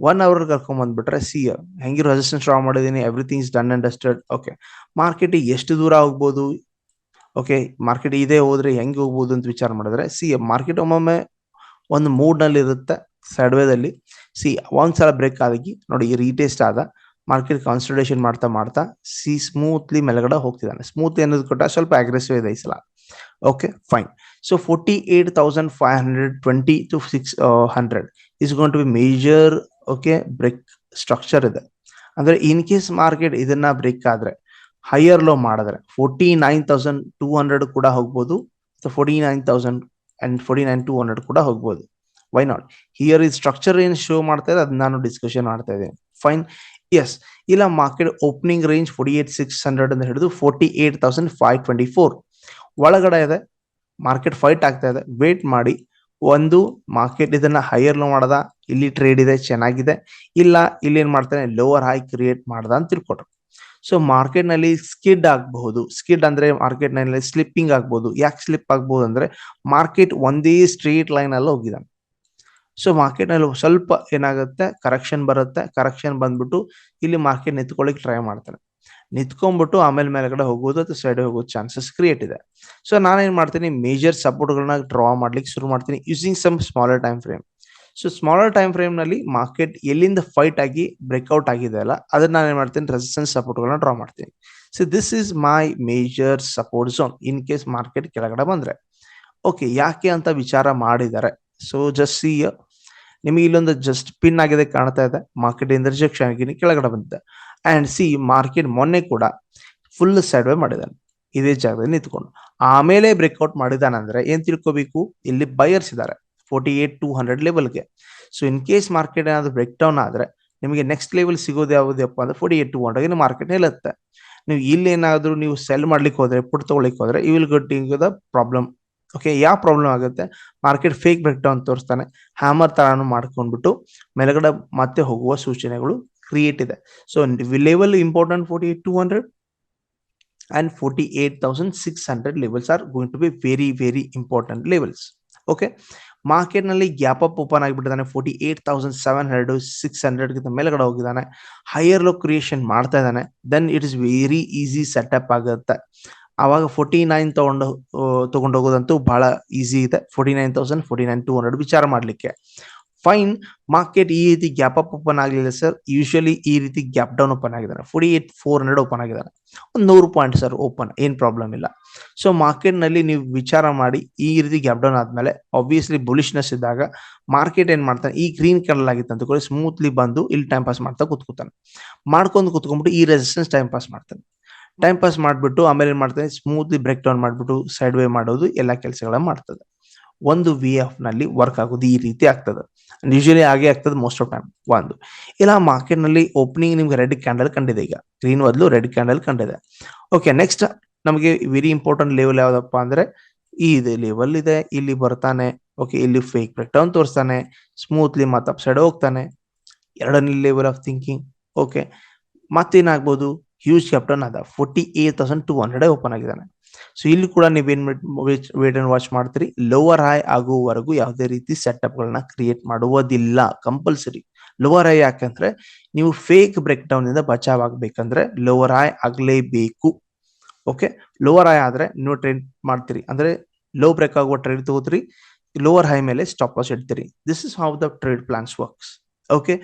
ಒನ್ ಅವರ್ ಕರ್ಕೊಂಡ್ ಬಂದ್ಬಿಟ್ರೆ ಸಿ ಹೆಂಗಿರೋ ರೆಸಿಸ್ಟೆನ್ಸ್ ಡ್ರಾ ಮಾಡಿದೀನಿ everything is done and dusted okay market ಎಷ್ಟು ದೂರ ಹೋಗ್ಬೋದು ಓಕೆ ಮಾರ್ಕೆಟ್ ಇದೇ ಹೋದ್ರೆ ಹೆಂಗೆ ಹೋಗ್ಬೋದು ಅಂತ ವಿಚಾರ ಮಾಡಿದ್ರೆ ಸಿ ಮಾರ್ಕೆಟ್ ಒಮ್ಮೊಮ್ಮೆ ಒಂದು ಮೂಡ್ನಲ್ಲಿ ಇರುತ್ತೆ ಸಡ್ವೇದಲ್ಲಿ ಸಿ ಒಂದ್ಸಲ ಬ್ರೇಕ್ ಆಗಿ, ನೋಡಿ ರೀಟೇಸ್ಟ್ ಆದ ಮಾರ್ಕೆಟ್ ಕಾನ್ಸಂಟ್ರೇಷನ್ ಮಾಡ್ತಾ ಮಾಡ್ತಾ ಸಿ ಸ್ಮೂತ್ಲಿ ಮೇಲ್ಗಡೆ ಹೋಗ್ತಿದ್ದಾನೆ. ಸ್ಮೂತ್ ಅನ್ನೋದು ಕೊಟ್ಟ ಸ್ವಲ್ಪ ಅಗ್ರೆಸಿವ್ ಇದೆ ಈ ಸಲ okay fine so forty to thousand five going twenty to six hundred is gonna be major okay break structure ಇದೆ. ಅಂದ್ರೆ ಇನ್ ಕೇಸ್ ಮಾರ್ಕೆಟ್ ಇದನ್ನ ಬ್ರೇಕ್ ಆದ್ರೆ ಹೈಯರ್ ಲೋ ಮಾಡಿದ್ರೆ forty nine thousand two hundred ಕೂಡ ಹೋಗ್ಬೋದು forty nine thousand and forty nine two hundred ಕೂಡ ಹೋಗ್ಬೋದು. Why not here ಈ ಸ್ಟ್ರಕ್ಚರ್ ಏನು ಶೋ ಮಾಡ್ತಾ ಇದೆ, ಅದನ್ನ ನಾನು ಡಿಸ್ಕಷನ್ ಮಾಡ್ತಾ ಇದ್ದೀನಿ. ಫೈನ್ ಎಸ್ ಇಲ್ಲ market opening range forty eight six hundred ಅಂತ ಹಿಡಿದು forty eight thousand five twenty four ಒಳಗಡೆ ಇದೆ ಮಾರ್ಕೆಟ್ ಫೈಟ್ ಆಗ್ತಾ ಇದೆ. ವೇಟ್ ಮಾಡಿ. ಒಂದು ಮಾರ್ಕೆಟ್ ಇದನ್ನ ಹೈಯರ್ ಲೋ ಮಾಡದ? ಇಲ್ಲಿ ಟ್ರೇಡ್ ಇದೆ, ಚೆನ್ನಾಗಿದೆ. ಇಲ್ಲ, ಇಲ್ಲಿ ಏನ್ ಮಾಡ್ತಾನೆ? ಲೋವರ್ ಹೈ ಕ್ರಿಯೇಟ್ ಮಾಡ್ದ ಅಂತ ತಿಳ್ಕೊಟ್ರು. ಸೊ ಮಾರ್ಕೆಟ್ನಲ್ಲಿ ಸ್ಕಿಡ್ ಆಗಬಹುದು. ಸ್ಕಿಡ್ ಅಂದ್ರೆ ಮಾರ್ಕೆಟ್ನಲ್ಲಿ ಸ್ಲಿಪ್ಪಿಂಗ್ ಆಗ್ಬಹುದು. ಯಾಕೆ ಸ್ಲಿಪ್ ಆಗ್ಬಹುದು ಅಂದ್ರೆ ಮಾರ್ಕೆಟ್ ಒಂದೇ ಸ್ಟ್ರೇಟ್ ಲೈನ್ ಅಲ್ಲಿ ಹೋಗಿದ್ದಾನೆ. ಸೊ ಮಾರ್ಕೆಟ್ನಲ್ಲಿ ಸ್ವಲ್ಪ ಏನಾಗುತ್ತೆ? ಕರೆಕ್ಷನ್ ಬರುತ್ತೆ. ಕರೆಕ್ಷನ್ ಬಂದ್ಬಿಟ್ಟು ಇಲ್ಲಿ ಮಾರ್ಕೆಟ್ ನಿಂತ್ಕೊಳ್ಳಿಕ್ ಟ್ರೈ ಮಾಡ್ತಾನೆ. ನಿಂತ್ಕೊಂಡ್ಬಿಟ್ಟು ಆಮೇಲೆ ಮೇಲ್ಗಡೆ ಹೋಗೋದು ಅಥವಾ ಸೈಡ್ ಹೋಗೋದು ಚಾನ್ಸಸ್ ಕ್ರಿಯೇಟ್ ಇದೆ. ಸೊ ನಾನೇನ್ ಮಾಡ್ತೀನಿ? ಮೇಜರ್ ಸಪೋರ್ಟ್ಗಳನ್ನ ಡ್ರಾ ಮಾಡ್ಲಿಕ್ಕೆ ಶುರು ಮಾಡ್ತೀನಿ using some smaller time frame so smaller time ಫ್ರೇಮ್ನಲ್ಲಿ market ಎಲ್ಲಿಂದ ಫೈಟ್ ಆಗಿ ಬ್ರೇಕ್ಔಟ್ ಆಗಿದೆ ಅಲ್ಲ, ಅದನ್ನ ನಾನು ಏನ್ ಮಾಡ್ತೀನಿ ರೆಸಿಸ್ಟೆನ್ಸ್ ಸಪೋರ್ಟ್ಗಳನ್ನ ಡ್ರಾ ಮಾಡ್ತೀನಿ. So this is my major support zone in case market ಕೆಳಗಡೆ ಬಂದ್ರೆ. ಓಕೆ ಯಾಕೆ ಅಂತ ವಿಚಾರ ಮಾಡಿದ್ದಾರೆ. ಸೊ ಜಸ್ಟ್ ಸಿ ನಿಮಗೆ ಇಲ್ಲೊಂದು ಜಸ್ಟ್ ಪಿನ್ ಆಗಿದೆ ಕಾಣ್ತಾ ಇದೆ. ಮಾರ್ಕೆಟ್ ಇಂದ ರಿಜೆಕ್ಷನ್ ಆಗಿ ಕೆಳಗಡೆ ಬಂದಿದೆ. ಅಂಡ್ ಸಿ ಮಾರ್ಕೆಟ್ ಮೊನ್ನೆ ಕೂಡ ಫುಲ್ ಸೈಡ್ ವೇ ಮಾಡಿದ್ದಾನೆ ಇದೇ ಜಾಗದಲ್ಲಿ ನಿಂತ್ಕೊಂಡು. ಆಮೇಲೆ ಬ್ರೇಕ್ಔಟ್ ಮಾಡಿದ್ದಾನೆ ಅಂದರೆ ಏನ್ ತಿಳ್ಕೋಬೇಕು? ಇಲ್ಲಿ ಬೈಯರ್ಸ್ ಇದ್ದಾರೆ ಫೋರ್ಟಿ ಏಟ್ ಟೂ ಹಂಡ್ರೆಡ್ ಲೆವೆಲ್ಗೆ ಸೊ ಇನ್ ಕೇಸ್ ಮಾರ್ಕೆಟ್ ಏನಾದ್ರು ಬ್ರೇಕ್ ಡೌನ್ ಆದ್ರೆ ನಿಮಗೆ ನೆಕ್ಸ್ಟ್ ಲೆವೆಲ್ ಸಿಗೋದು ಯಾವುದಪ್ಪ ಅಂದ್ರೆ forty eight two hundred market ನಿಲ್ಲುತ್ತೆ. ನೀವು ಇಲ್ಲಿ ಏನಾದರೂ ನೀವು ಸೆಲ್ ಮಾಡ್ಲಿಕ್ಕೆ ಹೋದ್ರೆ ಪುಟ್ ತಗೊಳ್ಳಿಕ್ ಹೋದ್ರೆ we will getting the problem okay ಯಾವ ಪ್ರಾಬ್ಲಮ್ ಆಗುತ್ತೆ? ಮಾರ್ಕೆಟ್ ಫೇಕ್ ಬ್ರೇಕ್ ಡೌನ್ ತೋರಿಸ್ತಾನೆ. ಹ್ಯಾಮರ್ ತರಾನು ಮಾಡ್ಕೊಂಡ್ಬಿಟ್ಟು, ಮೇಲ್ಗಡೆ ಮತ್ತೆ ಹೋಗುವ ಸೂಚನೆಗಳು ಕ್ರಿಯೇಟ್ ಇದೆ. So level important two hundred and forty eight thousand six hundred levels are going to be very very important levels okay ಮಾರ್ಕೆಟ್ನಲ್ಲಿ gap up open ಆಗಿಬಿಟ್ಟಿದ್ದಾನೆ. Forty eight thousand seven hundred six ಹಂಡ್ರೆಡ್ಗಿಂತ ಮೇಲ್ಗಡೆ ಹೋಗಿದ್ದಾನೆ. Higher low creation ಮಾಡ್ತಾ ಇದ್ದಾನೆ. Then it is very easy setup ಆಗುತ್ತೆ. ಅವಾಗ forty nine ತಗೊಂಡು ತಗೊಂಡೋಗೋದಂತೂ ಬಹಳ ಈಸಿ ಇದೆ. Forty nine thousand forty nine two hundred ವಿಚಾರ ಮಾಡ್ಲಿಕ್ಕೆ. ಫೈನ್ ಮಾರ್ಕೆಟ್ ಈ ರೀತಿ ಗ್ಯಾಪ್ ಅಪ್ ಓಪನ್ ಆಗಲಿಲ್ಲ ಸರ್ ಯೂಶಲಿ ಈ ರೀತಿ ಗ್ಯಾಪ್ ಡೌನ್ ಓಪನ್ ಆಗಿದ್ದಾರೆ. Forty eight four hundred open ಆಗಿದ್ದಾರೆ. ಒಂದು ನೂರು ಪಾಯಿಂಟ್ ಸರ್ ಓಪನ್ ಏನು ಪ್ರಾಬ್ಲಮ್ ಇಲ್ಲ. ಸೊ ಮಾರ್ಕೆಟ್ನಲ್ಲಿ ನೀವು ವಿಚಾರ ಮಾಡಿ ಈ ರೀತಿ ಗ್ಯಾಪ್ ಡೌನ್ ಆದಮೇಲೆ ಆಬ್ವಿಯಸ್ಲಿ ಬುಲಿಶ್ನೆಸ್ ಇದ್ದಾಗ ಮಾರ್ಕೆಟ್ ಏನು ಮಾಡ್ತಾನೆ? ಈ ಗ್ರೀನ್ ಕಲರ್ ಆಗಿತ್ತು ಅಂತ ಕೂಡ ಸ್ಮೂತ್ಲಿ ಬಂದು ಇಲ್ಲಿ ಟೈಮ್ ಪಾಸ್ ಮಾಡ್ತಾ ಕೂತ್ಕೊತಾನೆ. ಮಾಡ್ಕೊಂಡು ಕೂತ್ಕೊಂಡ್ಬಿಟ್ಟು ಈ ರೆಸಿಸ್ಟೆನ್ಸ್ ಟೈಮ್ ಪಾಸ್ ಮಾಡ್ತಾನೆ. ಟೈಮ್ ಪಾಸ್ ಮಾಡಿಬಿಟ್ಟು ಆಮೇಲೆ ಏನು ಮಾಡ್ತಾನೆ? ಸ್ಮೂತ್ಲಿ ಬ್ರೇಕ್ ಡೌನ್ ಮಾಡ್ಬಿಟ್ಟು ಸೈಡ್ ವೇ ಮಾಡೋದು ಎಲ್ಲ ಕೆಲಸಗಳನ್ನ ಮಾಡ್ತದೆ. ಒಂದು ವಿ ಎಫ್ನಲ್ಲಿ ವರ್ಕ್ ಆಗೋದು ಈ ರೀತಿ ಆಗ್ತದೆ. ಯೂಶಲಿ ಹಾಗೆ ಆಗ್ತದೆ ಮೋಸ್ಟ್ ಆಫ್ ಟೈಮ್ ಒಂದು. ಇಲ್ಲ ಮಾರ್ಕೆಟ್ನಲ್ಲಿ ಓಪನಿಂಗ್ ನಿಮ್ಗೆ ರೆಡ್ ಕ್ಯಾಂಡಲ್ ಕಂಡಿದೆ ಈಗ. ಗ್ರೀನ್ ಬದಲು ರೆಡ್ ಕ್ಯಾಂಡಲ್ ಕಂಡಿದೆ. ಓಕೆ ನೆಕ್ಸ್ಟ್ ನಮಗೆ ವೆರಿ ಇಂಪಾರ್ಟೆಂಟ್ ಲೆವೆಲ್ ಯಾವ್ದಪ್ಪ ಅಂದ್ರೆ ಈ ಇದೆ ಲೆವೆಲ್ ಇದೆ. ಇಲ್ಲಿ ಬರ್ತಾನೆ. ಓಕೆ ಇಲ್ಲಿ ಫೇಕ್ ಬ್ರೇಕ್ ಡೌನ್ ತೋರಿಸ್ತಾನೆ. ಸ್ಮೂತ್ಲಿ ಮತ್ತೆ ಅಪ್ ಸೈಡ್ ಹೋಗ್ತಾನೆ. ಎರಡನೇ ಲೆವೆಲ್ ಆಫ್ ಥಿಂಕಿಂಗ್ ಓಕೆ ಮತ್ತೇನಾಗ್ಬೋದು? ಹ್ಯೂಜ್ ಕ್ಯಾಪ್ಟನ್ ಅದ. Forty eight thousand two hundred open ಆಗಿದ್ದಾನೆ. ಸೊ ಇಲ್ಲಿ ಕೂಡ ನೀವೇನ್ ವೇಟ್ ಅಂಡ್ ವಾಚ್ ಮಾಡ್ತೀರಿ? ಲೋವರ್ ಹೈ ಆಗುವವರೆಗೂ ಯಾವುದೇ ರೀತಿ ಸೆಟಪ್ ಗಳನ್ನ ಕ್ರಿಯೇಟ್ ಮಾಡುವುದಿಲ್ಲ ಕಂಪಲ್ಸರಿ ಲೋವರ್ ಹೈ ಯಾಕಂದ್ರೆ ನೀವು ಫೇಕ್ ಬ್ರೇಕ್ ಡೌನ್ ಇಂದ ಬಚಾವ್ ಆಗ್ಬೇಕಂದ್ರೆ ಲೋವರ್ ಹೈ ಆಗ್ಲೇಬೇಕು. ಓಕೆ ಲೋವರ್ ಹೈ ಆದ್ರೆ ನೀವು ಟ್ರೇಡ್ ಮಾಡ್ತೀರಿ. ಅಂದ್ರೆ ಲೋ ಬ್ರೇಕ್ ಆಗುವ ಟ್ರೇಡ್ ತಗೋತೀರಿ ಲೋವರ್ ಹೈ ಮೇಲೆ stop loss ಇಡ್ತೀರಿ. This is how the trade plans works okay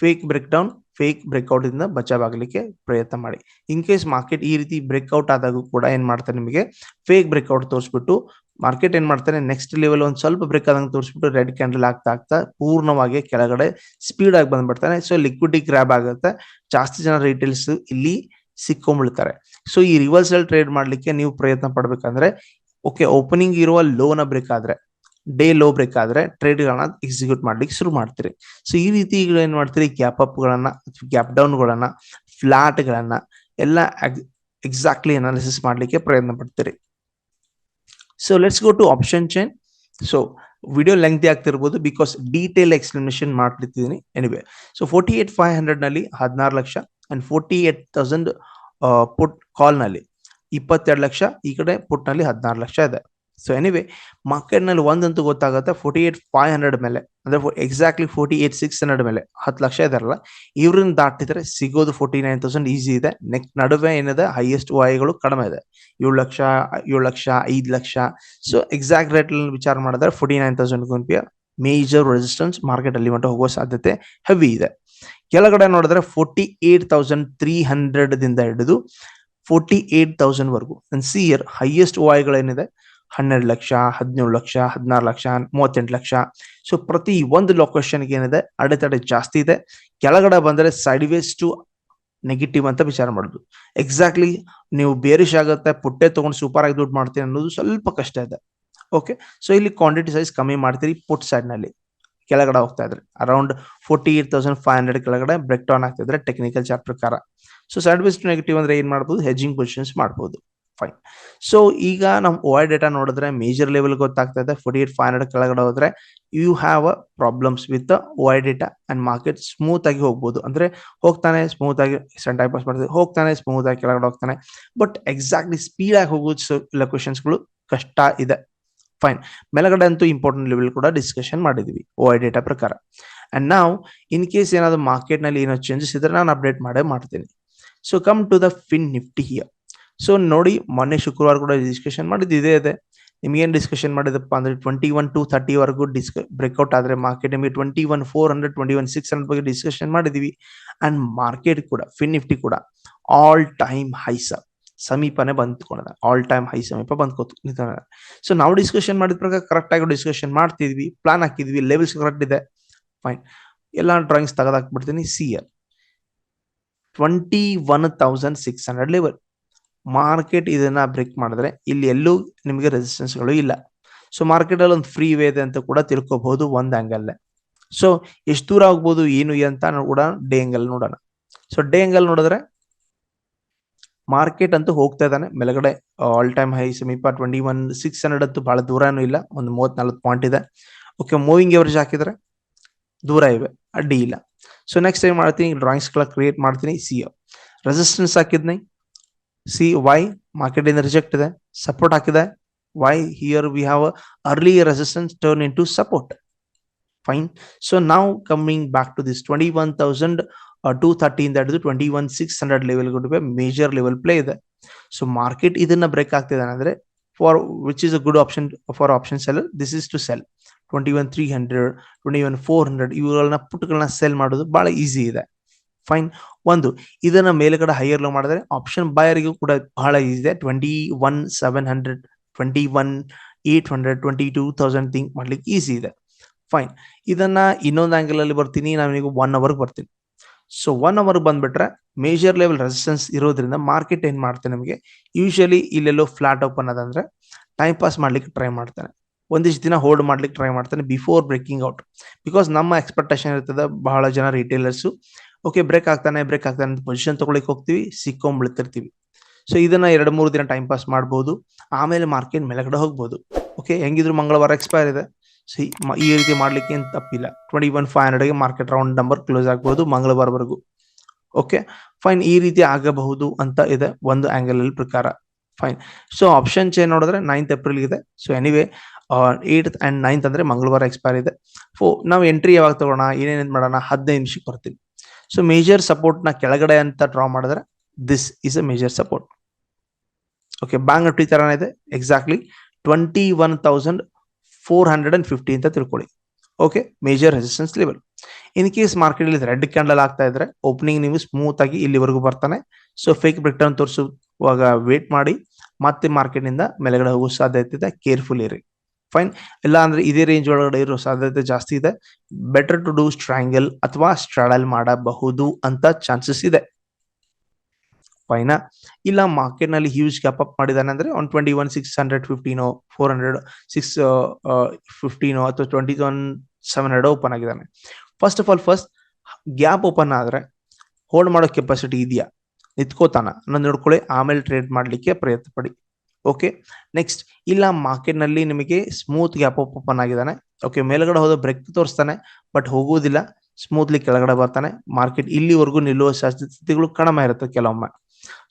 fake break down fake breakout ಇಂದ ಬಚಾವ್ ಆಗಲಿಕ್ಕೆ ಪ್ರಯತ್ನ ಮಾಡಿ. ಇನ್ ಕೇಸ್ ಮಾರ್ಕೆಟ್ ಈ ರೀತಿ ಬ್ರೇಕ್ಔಟ್ ಆದಾಗೂ ಕೂಡ ಏನ್ ಮಾಡ್ತಾರೆ ನಿಮಗೆ ಫೇಕ್ ಬ್ರೇಕ್ಔಟ್ ತೋರಿಸ್ಬಿಟ್ಟು ಮಾರ್ಕೆಟ್ ಏನ್ ಮಾಡ್ತಾರೆ ನೆಕ್ಸ್ಟ್ ಲೆವೆಲ್ ಒಂದ್ ಸ್ವಲ್ಪ ಬ್ರೇಕ್ ಆದಂಗೆ ತೋರಿಸ್ಬಿಟ್ಟು ರೆಡ್ ಕ್ಯಾಂಡಲ್ ಆಗ್ತಾ ಆಗ್ತಾ ಪೂರ್ಣವಾಗಿ ಕೆಳಗಡೆ ಸ್ಪೀಡ್ ಆಗಿ ಬಂದ್ಬಿಡ್ತಾನೆ. ಸೊ ಲಿಕ್ವಿಡಿ ಗ್ರಾಬ್ ಆಗುತ್ತೆ. ಜಾಸ್ತಿ ಜನ ರಿಟೇಲ್ಸ್ ಇಲ್ಲಿ ಸಿಕ್ಕೊಂಡ್ಬಿಡ್ತಾರೆ ಸೊ ಈ ರಿವರ್ಸಲ್ ಟ್ರೇಡ್ ಮಾಡ್ಲಿಕ್ಕೆ ನೀವು ಪ್ರಯತ್ನ ಪಡ್ಬೇಕಂದ್ರೆ ಓಕೆ ಓಪನಿಂಗ್ ಇರುವ ಲೋನ ಬ್ರೇಕ್ ಆದ್ರೆ ಡೇ ಲೋ ಬ್ರೇಕ್ ಆದ್ರೆ ಟ್ರೇಡ್ ಗಳನ್ನ ಎಕ್ಸಿಕ್ಯೂಟ್ ಮಾಡ್ಲಿಕ್ಕೆ ಶುರು ಮಾಡ್ತೀರಿ. ಸೊ ಈ ರೀತಿ ಈಗ ಏನ್ ಮಾಡ್ತೀರಿ? ಗ್ಯಾಪ್ ಅಪ್ ಗಳನ್ನ ಗ್ಯಾಪ್ ಫ್ಲಾಟ್ ಗಳನ್ನ ಎಲ್ಲ ಎಕ್ಸಾಕ್ಟ್ಲಿ ಅನಾಲಿಸಿಸ್ ಮಾಡ್ಲಿಕ್ಕೆ ಪ್ರಯತ್ನ ಪಡ್ತೀರಿ. So let's go to option chain so video lengthy ಆಗ್ತಿರ್ಬೋದು because detail explanation ಮಾಡ್ತಿದ್ದೀನಿ. Anyway so forty eight five ಹಂಡ್ರೆಡ್ನಲ್ಲಿ ಹದಿನಾರು lakh and forty eight thousand put ಕಾಲ್ನಲ್ಲಿ ಇಪ್ಪತ್ತೆರಡು ಲಕ್ಷ, ಈ ಕಡೆ ಪುಟ್ನಲ್ಲಿ ಹದಿನಾರು ಲಕ್ಷ ಇದೆ. ಸೊ ಎನಿವೆ ಮಾರ್ಕೆಟ್ನಲ್ಲಿ ಒಂದಂತೂ ಗೊತ್ತಾಗುತ್ತೆ ಫೋರ್ಟಿ ಏಟ್ ಫೈವ್ ಹಂಡ್ರೆಡ್ ಮೇಲೆ. ಅಂದ್ರೆ exactly forty eight six hundred ಮೇಲೆ. ಹತ್ತು ಲಕ್ಷ ಇದಾರಲ್ಲ, ಇವ್ರನ್ನ ದಾಟಿದ್ರೆ ಸಿಗೋದು ಫೋರ್ಟಿ ನೈನ್ ತೌಸಂಡ್ ಈಸಿ ಇದೆ. ನೆಕ್ಸ್ಟ್ ನಡುವೆ ಏನಿದೆ ಹೈಯೆಸ್ಟ್ ವಾಯಿಗಳು ಕಡಿಮೆ ಇದೆ. ಏಳು ಲಕ್ಷ ಏಳು ಲಕ್ಷ, ಐದು ಲಕ್ಷ. ಸೊ ಎಕ್ಸಾಕ್ಟ್ ರೇಟ್ ವಿಚಾರ ಮಾಡಿದ್ರೆ ಫೋರ್ಟಿ ನೈನ್ ತೌಸಂಡ್ ಗುಂಪಿಯ ಮೇಜರ್ ರೆಸಿಸ್ಟೆನ್ಸ್ ಮಾರ್ಕೆಟ್ ಅಲ್ಲಿ ಮಟ್ಟ ಹೋಗುವ ಸಾಧ್ಯತೆ ಹೆವಿ ಇದೆ. ಕೆಳಗಡೆ ನೋಡಿದ್ರೆ forty eight thousand three hundred ದಿಂದ ಹಿಡಿದು ಫೋರ್ಟಿ ಏಟ್ ತೌಸಂಡ್ ವರ್ಗು ಸಿ ಇಯರ್ ಹೈಯೆಸ್ಟ್ ವಾಯ್ಗಳೇನಿದೆ ಹನ್ನೆರಡು ಲಕ್ಷ, ಹದಿನೇಳು ಲಕ್ಷ, ಹದಿನಾರು ಲಕ್ಷ, ಮೂವತ್ತೆಂಟು ಲಕ್ಷ. ಸೊ ಪ್ರತಿ ಒಂದು ಲೊಕೇಶನ್ಗೆ ಏನಿದೆ? ಅಡೆತಡೆ ಜಾಸ್ತಿ ಇದೆ. ಕೆಳಗಡೆ ಬಂದರೆ ಸೈಡ್ ವೇಸ್ ಟು ನೆಗೆಟಿವ್ ಅಂತ ವಿಚಾರ ಮಾಡೋದು. ಎಕ್ಸಾಕ್ಟ್ಲಿ ನೀವು ಬೇರಿಶ್ ಆಗುತ್ತೆ, ಪುಟ್ಟೆ ತಗೊಂಡು ಸೂಪರ್ ಆಗಿ ದುಡ್ಡು ಮಾಡ್ತೀನಿ ಅನ್ನೋದು ಸ್ವಲ್ಪ ಕಷ್ಟ ಇದೆ. ಓಕೆ ಸೊ ಇಲ್ಲಿ ಕ್ವಾಂಟಿಟಿ ಸೈಜ್ ಕಮ್ಮಿ ಮಾಡ್ತೀರಿ ಪುಟ್ ಸೈಡ್ನಲ್ಲಿ. ಕೆಳಗಡೆ ಹೋಗ್ತಾ ಇದ್ರೆ. Around forty eight thousand five hundred ಕೆಳಗಡೆ ಬ್ರೇಕ್ ಡೌನ್ ಆಗ್ತಿದ್ರೆ ಟೆಕ್ನಿಕಲ್ ಚಾರ್ಟ್ ಪ್ರಕಾರ. So side ways to negative ಅಂದ್ರೆ ಏನ್ ಮಾಡ್ಬೋದು? ಹೆಜಿಂಗ್ ಪೊಸಿಷನ್ಸ್ ಮಾಡ್ಬೋದು. ಫೈನ್ ಸೊ ಈಗ ನಮ್ ಓ ಡೇಟಾ ನೋಡಿದ್ರೆ ಮೇಜರ್ ಲೆವೆಲ್ ಗೊತ್ತಾಗ್ತಾ ಇದೆ ಫೋರ್ಟಿ ಏಟ್ ಫೈವ್ ಹಂಡ್ರೆಡ್ ಕೆಳಗಡೆ ಹೋದ್ರೆ you have a problems with O data and market smooth ಆಗಿ ಹೋಗ್ಬೋದು. ಅಂದ್ರೆ ಹೋಗ್ತಾನೆ ಸ್ಮೂತ್ ಆಗಿ ಸೆಂಟ್ ಪಾಸ್ ಮಾಡ್ತಾರೆ ಹೋಗ್ತಾನೆ ಸ್ಮೂತ್ ಆಗಿ ಕೆಳಗಡೆ ಹೋಗ್ತಾನೆ. ಬಟ್ ಎಕ್ಸಾಕ್ಟ್ಲಿ ಸ್ಪೀಡ್ ಆಗಿ ಹೋಗೋ ಲೊಕೇಶನ್ಸ್ಗಳು ಕಷ್ಟ ಇದೆ. ಫೈನ್ ಮೇಲಗಡೆ ಅಂತೂ ಇಂಪಾರ್ಟೆಂಟ್ ಲೆವೆಲ್ ಕೂಡ ಡಿಸ್ಕಷನ್ ಮಾಡಿದ್ವಿ ಓ ಐ ಡೇಟಾ ಪ್ರಕಾರ. ಅಂಡ್ ನಾವು ಇನ್ ಕೇಸ್ ಏನಾದ್ರು ಮಾರ್ಕೆಟ್ನಲ್ಲಿ ಏನೋ ಚೇಂಜಸ್ ಇದ್ರೆ ನಾನು ಅಪ್ಡೇಟ್ ಮಾಡೇ ಮಾಡ್ತೀನಿ. So come to the Fin Nifty here so ನೋಡಿ, ಮೊನ್ನೆ ಶುಕ್ರವಾರ ಕೂಡ ಡಿಸ್ಕಷನ್ ಮಾಡಿದ್ದು ಇದೇ ಇದೆ. ನಿಮ್ಗೇನು ಡಿಸ್ಕಷನ್ ಮಾಡಿದಪ್ಪ ಅಂದ್ರೆ ಟ್ವೆಂಟಿ ಒನ್ ಟು ಥರ್ಟಿ ವರೆಗೂ ಡಿಸ್ಕ ಬ್ರೇಕ್ಔಟ್ ಆದ್ರೆ ಮಾರ್ಕೆಟ್ ನಿಮಗೆ twenty one four hundred twenty one six hundred ಬಗ್ಗೆ ಡಿಸ್ಕಷನ್ ಮಾಡಿದೀವಿ ಅಂಡ್ ಮಾರ್ಕೆಟ್ ಕೂಡ ಫಿನ್ ನಿಫ್ಟಿ ಕೂಡ ಆಲ್ ಟೈಮ್ ಹೈಸ ಸಮೀಪನೇ ಬಂದ್ಕೊಂಡಿದೆ ಆಲ್ ಟೈಮ್ ಹೈ ಸಮೀಪ ಬಂದ್ಕೋತು ಸೊ ನಾವು ಡಿಸ್ಕಷನ್ ಮಾಡಿದ ಪ್ರಕಾರ ಕರೆಕ್ಟ್ ಆಗಿ ಡಿಸ್ಕಷನ್ ಮಾಡ್ತಿದ್ವಿ ಪ್ಲಾನ್ ಹಾಕಿದ್ವಿ ಲೆವೆಲ್ಸ್ ಕರೆಕ್ಟ್ ಇದೆ. ಫೈನ್ ಎಲ್ಲ ಡ್ರಾಯಿಂಗ್ಸ್ ತೆಗೆದಾಕ್ಬಿಡ್ತೀನಿ C L twenty one thousand six hundred level market ಇದನ್ನ ಬ್ರೇಕ್ ಮಾಡಿದ್ರೆ ಇಲ್ಲಿ ಎಲ್ಲೂ ನಿಮಗೆ ರೆಸಿಸ್ಟೆನ್ಸ್ಗಳು ಇಲ್ಲ. ಸೊ ಮಾರ್ಕೆಟ್ ಅಲ್ಲಿ ಒಂದು ಫ್ರೀ ವೇ ಇದೆ ಅಂತ ಕೂಡ ತಿಳ್ಕೊಬಹುದು ಒಂದ್ ಆಂಗಲ್ ಸೊ ಎಷ್ಟು ದೂರ ಆಗ್ಬೋದು, ಏನು ಅಂತ ಕೂಡ ಡೇ ಆಂಗಲ್ ನೋಡೋಣ. ಸೊ ಡೇ ಆಂಗಲ್ ನೋಡಿದ್ರೆ ಮಾರ್ಕೆಟ್ ಅಂತೂ ಹೋಗ್ತಾ ಇದ್ದಾನೆ. ಮೇಲ್ಗಡೆ ಆಲ್ ಟೈಮ್ ಹೈ ಸಮೀಪ ಟ್ವೆಂಟಿ ಒನ್ ಸಿಕ್ಸ್ ಹಂಡ್ರೆಡ್ ಅಂತೂ ಬಹಳ ದೂರನೂ ಇಲ್ಲ. ಒಂದು ಮೂವತ್ ನಲ್ವತ್ತು ಪಾಯಿಂಟ್ ಇದೆ. ಓಕೆ ಮೂವಿಂಗ್ ಎವರೇಜ್ ಹಾಕಿದ್ರೆ ದೂರ ಇವೆ, ಅಡ್ಡಿ ಇಲ್ಲ. ಸೊ ನೆಕ್ಸ್ಟ್ ಏನ್ ಮಾಡ್ತೀನಿ ಡ್ರಾಯಿಂಗ್ಸ್ ಕ್ರಿಯೇಟ್ ಮಾಡ್ತೀನಿ ಸಿ ರೆಸಿಸ್ಟೆನ್ಸ್ ಹಾಕಿದ್ನಿ. ಸಿ ವೈ ಮಾರ್ಕೆಟ್ ಇಂದ ರಿಜೆಕ್ಟ್ ಇದೆ ಸಪೋರ್ಟ್ ಹಾಕಿದೆ? Why here we have early resistance turn into support fine so ನಾವು coming back to this twenty one thousand two ಥರ್ಟಿಯಿಂದ ಹಿಡಿದು twenty one six hundred level major level play ಇದೆ. So market ಇದನ್ನ break ಆಗ್ತಿದೆ ಅಂದ್ರೆ for which is a good option for option sell this is to sell twenty one three hundred twenty one four hundred ಇವುಗಳನ್ನ ಪುಟ್ಗಳನ್ನ cell ಮಾಡೋದು ಬಹಳ easy ಇದೆ. Fine ಒಂದು, ಇದನ್ನ ಮೇಲ್ಗಡೆ ಹೈಯರ್ ಲೋ ಮಾಡಿದ್ರೆ ಆಪ್ಷನ್ ಬಯರ್ಗೂ ಕೂಡ ಬಹಳ ಇದೆ. Twenty one seven hundred twenty one eight hundred twenty two thousand think ಮಾಡ್ಲಿಕ್ಕೆ ಈಸಿ ಇದೆ. ಫೈನ್ ಇದನ್ನ ಇನ್ನೊಂದು ಆಂಗಲ್ ಅಲ್ಲಿ ಬರ್ತೀನಿ, ನಾನು ಒನ್ ಅವರ್ಗೆ ಬರ್ತೀನಿ. ಸೊ ಒನ್ ಅವರ್ ಬಂದ್ಬಿಟ್ರೆ ಮೇಜರ್ ಲೆವೆಲ್ ರೆಸಿಸ್ಟೆನ್ಸ್ ಇರೋದ್ರಿಂದ ಮಾರ್ಕೆಟ್ ಏನ್ ಮಾಡ್ತೇನೆ ನಮಗೆ? ಯೂಶಲಿ ಇಲ್ಲೆಲ್ಲೋ ಫ್ಲಾಟ್ ಓಪನ್ ಅದಂದ್ರೆ ಟೈಮ್ ಪಾಸ್ ಮಾಡ್ಲಿಕ್ಕೆ ಟ್ರೈ ಮಾಡ್ತಾನೆ. ಒಂದಿಷ್ಟು ದಿನ ಹೋಲ್ಡ್ ಮಾಡ್ಲಿಕ್ಕೆ ಟ್ರೈ ಮಾಡ್ತಾನೆ ಬಿಫೋರ್ ಬ್ರೇಕಿಂಗ್ ಔಟ್ ಬಿಕಾಸ್ ನಮ್ಮ ಎಕ್ಸ್ಪೆಕ್ಟೇಷನ್ ಇರ್ತದೆ ಬಹಳ ಜನ ರಿಟೇಲರ್ಸ್ ಓಕೆ ಬ್ರೇಕ್ ಆಗ್ತಾನೆ ಬ್ರೇಕ್ ಆಗ್ತಾನೆ ಅಂತ ಪೊಸಿಷನ್ ತಗೊಳಿಕ್ ಹೋಗ್ತೀವಿ ಸಿಕ್ಕೊಂಡ್ಬಿಡ್ತಿರ್ತೀವಿ ಸೊ ಇದನ್ನ ಎರಡು, ಮೂರು ದಿನ ಟೈಮ್ ಪಾಸ್ ಮಾಡ್ಬೋದು. ಆಮೇಲೆ ಮಾರ್ಕೆಟ್ ಮೇಲೆಗಡೆ ಹೋಗ್ಬೋದು. ಓಕೆ ಹೆಂಗಿದ್ರು ಮಂಗಳವಾರ ಎಕ್ಸ್ಪೈರ್ ಇದೆ. ಸೊ ಈ ರೀತಿ ಮಾಡ್ಲಿಕ್ಕೆ ಏನು ತಪ್ಪಿಲ್ಲ. ಟ್ವೆಂಟಿ ಒನ್ ಫೈವ್ ಹಂಡ್ರೆಡ್ಗೆ ಮಾರ್ಕೆಟ್ ರೌಂಡ್ ನಂಬರ್ ಕ್ಲೋಸ್ ಆಗ್ಬೋದು ಮಂಗಳವಾರವರೆಗೂ. ಓಕೆ ಫೈನ್ ಈ ರೀತಿ ಆಗಬಹುದು ಅಂತ ಇದೆ ಒಂದು ಆಂಗಲ್ ಅಲ್ಲಿ ಪ್ರಕಾರ. ಫೈನ್ ಸೊ ಆಪ್ಷನ್ ಚೇನ್ ನೋಡಿದ್ರೆ ನೈನ್ತ್ ಏಪ್ರಿಲ್ ಇದೆ. So anyway eight and ninth ಅಂದ್ರೆ ಮಂಗಳವಾರ ಎಕ್ಸ್ಪೈರ್ ಇದೆ. ಫೋ ನಾವು ಎಂಟ್ರಿ ಯಾವಾಗ ತಗೋಣ, ಏನೇನು ಮಾಡೋಣ, ಹದಿನೈದು ನಿಮಿಷಕ್ಕೆ ಬರ್ತೀವಿ. ಸೊ ಮೇಜರ್ ಸಪೋರ್ಟ್ನ ಕೆಳಗಡೆ ಅಂತ ಡ್ರಾ ಮಾಡಿದ್ರೆ this is a major support okay bank nifty ತರಾನೇ ಇದೆ. Exactly twenty one thousand four hundred and fifty ಅಂತ ತಿಳ್ಕೊಳ್ಳಿ. Okay major resistance level in case market ಅಲ್ಲಿ ರೆಡ್ ಕ್ಯಾಂಡಲ್ ಆಗ್ತಾ ಇದ್ರೆ ಓಪನಿಂಗ್ ನೀವು ಸ್ಮೂತ್ ಆಗಿ ಇಲ್ಲಿವರೆಗೂ ಬರ್ತಾನೆ. ಸೊ ಫೇಕ್ ರಿಟರ್ನ್ ತೋರಿಸುವಾಗ ವೇಟ್ ಮಾಡಿ, ಮತ್ತೆ ಮಾರ್ಕೆಟ್ನಿಂದ ಮೇಲೆಗಡೆ ಹೋಗೋ ಸಾಧ್ಯತೆ ಇದೆ. ಕೇರ್ಫುಲ್ ಇರಿ. ಫೈನ್ ಇಲ್ಲ ಅಂದ್ರೆ ಇದೇ ರೇಂಜ್ ಒಳಗಡೆ ಇರೋ ಸಾಧ್ಯತೆ ಜಾಸ್ತಿ ಇದೆ. ಬೆಟರ್ ಟು ಡೂ ಸ್ಟ್ರಾಂಗಲ್ ಅಥವಾ ಸ್ಟ್ರಾಡಲ್ ಮಾಡಬಹುದು ಅಂತ ಚಾನ್ಸಸ್ ಇದೆ. ಫೈನಾ ಇಲ್ಲ ಮಾರ್ಕೆಟ್ನಲ್ಲಿ ಹ್ಯೂಜ್ ಗ್ಯಾಪ್ ಅಪ್ ಮಾಡಿದಾನೆ ಅಂದ್ರೆ one twenty one six hundred ಫಿಫ್ಟೀನೋ four hundred six ಫಿಫ್ಟೀನೋ ಅಥವಾ twenty one seven hundred open ಆಗಿದ್ದಾನೆ first of all first gap open ಆದ್ರೆ ಹೋಲ್ಡ್ ಮಾಡೋ ಕೆಪಾಸಿಟಿ ಇದೆಯಾ? ನಿಂತ್ಕೋತಾನ. ನಾನು ನೋಡ್ಕೊಳ್ಳಿ. ಆಮೇಲೆ ಟ್ರೇಡ್ ಮಾಡ್ಲಿಕ್ಕೆ ಪ್ರಯತ್ನ ಪಡಿ. ಓಕೆ ನೆಕ್ಸ್ಟ್ ಇಲ್ಲ ಮಾರ್ಕೆಟ್ನಲ್ಲಿ ನಿಮಗೆ ಸ್ಮೂತ್ ಗ್ಯಾಪ್ ಅಪ್ ಓಪನ್ ಆಗಿದ್ದಾನೆ. ಓಕೆ ಮೇಲ್ಗಡೆ ಹೋದ ಬ್ರೇಕ್ ತೋರಿಸ್ತಾನೆ ಬಟ್ ಹೋಗುವುದಿಲ್ಲ. ಸ್ಮೂತ್ಲಿ ಕೆಳಗಡೆ ಬರ್ತಾನೆ. ಮಾರ್ಕೆಟ್ ಇಲ್ಲಿವರೆಗೂ ನಿಲ್ಲುವ ಸಾಧ್ಯತೆಗಳು ಕಡಿಮೆ ಇರುತ್ತೆ ಕೆಲವೊಮ್ಮೆ.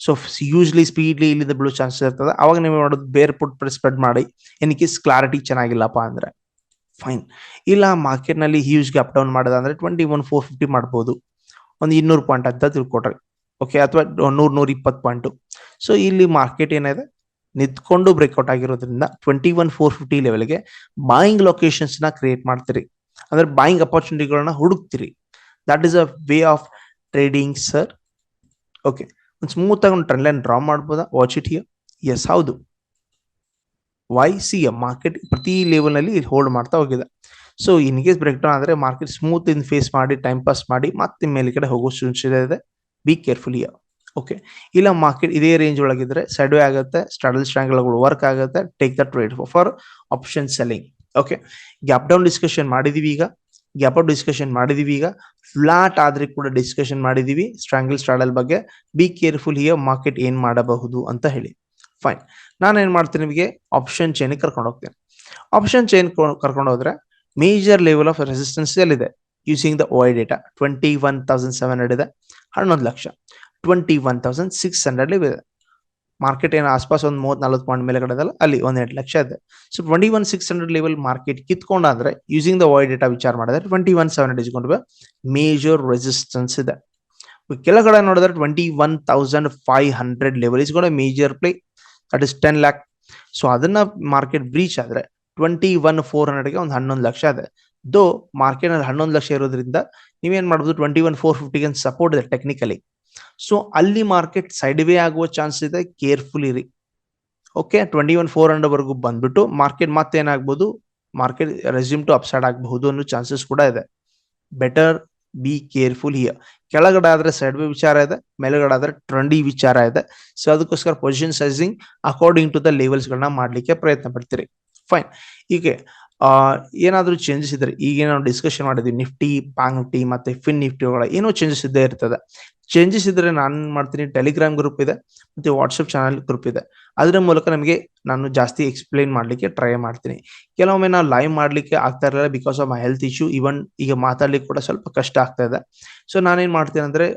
ಸೊ ಯೂಸ್ಲಿ ಸ್ಪೀಡ್ಲಿ ಇಲ್ಲಿಂದ ಬೀಳೋ ಚಾನ್ಸಸ್ ಇರ್ತದೆ. ಅವಾಗ ನೀವು ಮಾಡೋದು ಬೇರೆ ಪುಟ್ ಸ್ಪ್ರೆಡ್ ಮಾಡಿ ಇನ್ ಕ್ಲಾರಿಟಿ ಚೆನ್ನಾಗಿಲ್ಲಪ್ಪ ಅಂದ್ರೆ. ಫೈನ್ ಇಲ್ಲ ಮಾರ್ಕೆಟ್ನಲ್ಲಿ ಹ್ಯೂಜ್ ಗ್ಯಾಪ್ ಡೌನ್ ಮಾಡೋದ ಅಂದ್ರೆ ಟ್ವೆಂಟಿ ಒನ್ ಫೋರ್ ಫಿಫ್ಟಿ ಮಾಡ್ಬೋದು. ಒಂದು ಇನ್ನೂರು ಪಾಯಿಂಟ್ ಅಂತ ತಿಳ್ಕೊಟ್ರಿ. ಓಕೆ ಅಥವಾ ನೂರ್ ನೂರ ಇಪ್ಪತ್ತು ಪಾಯಿಂಟ್ ಸೊ ಇಲ್ಲಿ ಮಾರ್ಕೆಟ್ ಏನಿದೆ? ನಿಂತ್ಕೊಂಡು ಬ್ರೇಕ್ಔಟ್ ಆಗಿರೋದ್ರಿಂದ ಟ್ವೆಂಟಿ ಒನ್ ಫೋರ್ ಫಿಫ್ಟಿ ಲೆವೆಲ್ಗೆ ಬಾಯಿಂಗ್ ಲೊಕೇಶನ್ಸ್ನ ಕ್ರಿಯೇಟ್ ಮಾಡ್ತೀರಿ. ಅಂದ್ರೆ ಬಾಯಿಂಗ್ ಅಪರ್ಚುನಿಟಿಗಳನ್ನ ಹುಡುಕ್ತಿರಿ. That is a way of trading sir okay ಒಂದು ಸ್ಮೂತ್ ಆಗಿ ಒಂದು ಟ್ರೆಂಡ್ ಲೈನ್ ಡ್ರಾ ಮಾಡ್ಬೋದಾ? ವಾಚ್ ಇಟ್ ಹಿಯರ್ ಎಸ್ ಹೌದು. ವೈ ಸಿ ಎ ಮಾರ್ಕೆಟ್ ಪ್ರತಿ ಲೆವೆಲ್ನಲ್ಲಿ ಹೋಲ್ಡ್ ಮಾಡ್ತಾ ಹೋಗಿದೆ. So in case break down ಆದರೆ ಮಾರ್ಕೆಟ್ ಸ್ಮೂತ್ ಇನ್ ಫೇಸ್ ಮಾಡಿ ಟೈಮ್ ಪಾಸ್ ಮಾಡಿ, ಮತ್ತೆ ಮೇಲೆ ಕಡೆ ಹೋಗೋ ಸೂಚನೆ ಇದೆ. ಬಿ ಕೇರ್ಫುಲ್ ಇಯರ್ ಓಕೆ ಇಲ್ಲ ಮಾರ್ಕೆಟ್ ಇದೇ ರೇಂಜ್ ಒಳಗಿದ್ರೆ ಸೈಡ್ವೇ ಆಗುತ್ತೆ ಸ್ಟಾಡಲ್ ಸ್ಟ್ರಾಂಗಲ್ಗಳು ವರ್ಕ್ ಆಗುತ್ತೆ take the trade for option selling okay gap down discussion ಮಾಡಿದೀವಿ ಈಗ. ಗ್ಯಾಪ್ ಔಟ್ ಡಿಸ್ಕಷನ್ ಮಾಡಿದೀವಿ ಈಗ. ಫ್ಲಾಟ್ ಆದ್ರೆ ಕೂಡ ಡಿಸ್ಕಷನ್ ಮಾಡಿದೀವಿ. ಸ್ಟ್ರಾಂಗಲ್ ಸ್ಟಾಡಲ್ ಬಗ್ಗೆ ಬಿ ಕೇರ್ಫುಲ್ ಹಿಯರ್ ಮಾರ್ಕೆಟ್ ಏನ್ ಮಾಡಬಹುದು ಅಂತ ಹೇಳಿ. ಫೈನ್ ನಾನು ಏನ್ ಮಾಡ್ತೀನಿ ನಿಮಗೆ? ಆಪ್ಷನ್ ಚೈನ್ ಕರ್ಕೊಂಡು ಹೋಗ್ತೇನೆ. ಆಪ್ಷನ್ ಚೈನ್ ಕರ್ಕೊಂಡು ಹೋದ್ರೆ ಮೇಜರ್ ಲೆವೆಲ್ ಆಫ್ ರೆಸಿಸ್ಟೆನ್ಸ್ ಎಲ್ಲಿದೆ? Using the OI data twenty one thousand seven hundred ಇದೆ. ಹನ್ನೊಂದು lakh. Twenty one thousand six hundred ಇದೆ. ಮಾರ್ಕೆಟ್ ಏನು ಆಸ್ಪಾಸ್ ಒಂದು ಮೂವತ್ ನಲ್ವತ್ತು ಪಾಯಿಂಟ್ ಮೇಲೆ ಕಡೆ ಅಲ್ಲಿ ಒಂದ್ ಎರಡು ಲಕ್ಷ ಇದೆ. So twenty one six hundred level market ಕಿತ್ಕೊಂಡಾದ್ರೆ using the Y data ವಿಚಾರ ಮಾಡಿದ್ರೆ ಟ್ವೆಂಟಿ ಒನ್ ಸೆವೆನ್ ಹಂಡ್ರೆಡ್ ಇಸ್ಕೊಂಡು ಮೇಜರ್ ರೆಸಿಸ್ಟೆನ್ಸ್ ಇದೆ. ಕೆಳಗಡೆ ನೋಡಿದ್ರೆ twenty one thousand five hundred level ಇಸ್ಕೊಂಡು major play that is ten lakh so ಅದನ್ನ ಮಾರ್ಕೆಟ್ ಬ್ರೀಚ್ ಆದ್ರೆ twenty one four ಹಂಡ್ರೆಡ್ಗೆ ಒಂದು ಹನ್ನೊಂದು ಲಕ್ಷ ಇದೆ. ದೋ ಮಾರ್ಕೆಟ್ ಹನ್ನೊಂದು ಲಕ್ಷ ಇರೋದ್ರಿಂದ, ನೀವೇನ್ ಮಾಡ್ಬೋದು ಟ್ವೆಂಟಿ ಒನ್ ಫೋರ್ ಫಿಫ್ಟಿಗೆ ಸಪೋರ್ಟ್ ಇದೆ ಟೆಕ್ನಿಕಲಿ ಸೊ ಅಲ್ಲಿ ಮಾರ್ಕೆಟ್ ಸೈಡ್ ವೇ ಆಗುವ ಚಾನ್ಸ್ ಇದೆ. ಕೇರ್ಫುಲ್ ಇರಿ. Okay twenty one four hundred ವರೆಗೂ ಬಂದ್ಬಿಟ್ಟು ಮಾರ್ಕೆಟ್ ಮತ್ತೆ ಏನಾಗ್ಬೋದು ಮಾರ್ಕೆಟ್ ರೆಸ್ಯೂಮ್ ಟು ಅಪ್ಸೈಡ್ ಆಗಬಹುದು ಅನ್ನೋ ಚಾನ್ಸಸ್ ಕೂಡ ಇದೆ. ಬೆಟರ್ ಬಿ ಕೇರ್ಫುಲ್ ಹಿಯರ್ ಕೆಳಗಡೆ ಆದ್ರೆ ಸೈಡ್ ವೇ ವಿಚಾರ ಇದೆ, ಮೇಲ್ಗಡೆ ಆದ್ರೆ ಟ್ರೆಂಡಿ ವಿಚಾರ ಇದೆ. ಸೊ ಅದಕ್ಕೋಸ್ಕರ position sizing according to the levels ಗಳನ್ನ ಮಾಡ್ಲಿಕ್ಕೆ ಪ್ರಯತ್ನ ಪಡ್ತೀರಿ. ಫೈನ್ ಈಗ ಏನಾದರೂ ಚೇಂಜಸ್ ಇದ್ರೆ ಈಗ ನಾವು ಡಿಸ್ಕಷನ್ ಮಾಡಿದ್ವಿ. ನಿಫ್ಟಿ ಬ್ಯಾಂಕ್ ನಿಫ್ಟಿ ಮತ್ತೆ ಫಿನ್ ನಿಫ್ಟಿ ಒಳಗೆ ಏನೋ ಚೇಂಜಸ್ ಇದ್ದೇ ಇರ್ತದೆ. ಚೇಂಜಸ್ ಇದ್ರೆ ನಾನು ಮಾಡ್ತೀನಿ ಟೆಲಿಗ್ರಾಮ್ ಗ್ರೂಪ್ ಇದೆ, ಮತ್ತೆ ವಾಟ್ಸಪ್ ಚಾನಲ್ ಗ್ರೂಪ್ ಇದೆ. ಅದರ ಮೂಲಕ ನಮಗೆ ನಾನು ಜಾಸ್ತಿ ಎಕ್ಸ್ಪ್ಲೈನ್ ಮಾಡ್ಲಿಕ್ಕೆ ಟ್ರೈ ಮಾಡ್ತೀನಿ. ಕೆಲವೊಮ್ಮೆ ನಾವು ಲೈವ್ ಮಾಡ್ಲಿಕ್ಕೆ ಆಗ್ತಾ ಇರಲಿಲ್ಲ because of my health issue even ಈಗ ಮಾತಾಡ್ಲಿಕ್ಕೆ ಕೂಡ ಸ್ವಲ್ಪ ಕಷ್ಟ ಆಗ್ತಾ ಇದೆ. ಸೊ ನಾನೇನ್ ಮಾಡ್ತೀನಿ ಅಂದ್ರೆ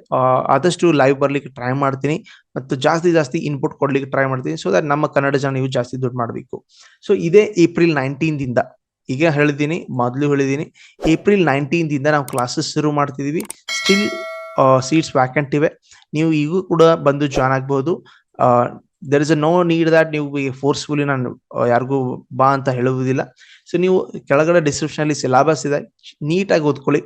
ಆದಷ್ಟು ಲೈವ್ ಬರ್ಲಿಕ್ಕೆ ಟ್ರೈ ಮಾಡ್ತೀನಿ, ಮತ್ತು ಜಾಸ್ತಿ ಜಾಸ್ತಿ ಇನ್ಪುಟ್ ಕೊಡ್ಲಿಕ್ಕೆ ಟ್ರೈ ಮಾಡ್ತೀನಿ ಸೊ ದಟ್ ನಮ್ಮ ಕನ್ನಡ ಜನ ನೀವು ಜಾಸ್ತಿ ದುಡ್ಡು ಮಾಡಬೇಕು. ಸೊ ಇದೇ ಏಪ್ರಿಲ್ ನೈನ್ಟೀನ್ದಿಂದ ಈಗ ಹೇಳಿದ್ದೀನಿ, ಮೊದಲು ಹೇಳಿದ್ದೀನಿ ಏಪ್ರಿಲ್ ನೈನ್ಟೀನ್ದಿಂದ ನಾವು ಕ್ಲಾಸಸ್ ಶುರು ಮಾಡ್ತಿದ್ದೀವಿ ಸ್ಟಿಲ್ ಸೀಟ್ಸ್ ವ್ಯಾಕೆಂಟ್ ಇವೆ. ನೀವು ಈಗೂ ಕೂಡ ಬಂದು ಜಾಯ್ನ್ ಆಗ್ಬಹುದು there is a no need that ನೀವು ಫೋರ್ಸ್ಫುಲಿ ನಾನು ಯಾರಿಗೂ ಬಾ ಅಂತ ಹೇಳುವುದಿಲ್ಲ. ಸೊ ನೀವು ಕೆಳಗಡೆ ಡಿಸ್ಕ್ರಿಪ್ಷನ್ ಅಲ್ಲಿ ಸಿಲಾಬಸ್ ಇದೆ. ನೀಟಾಗಿ ಓದ್ಕೊಳ್ಳಿ.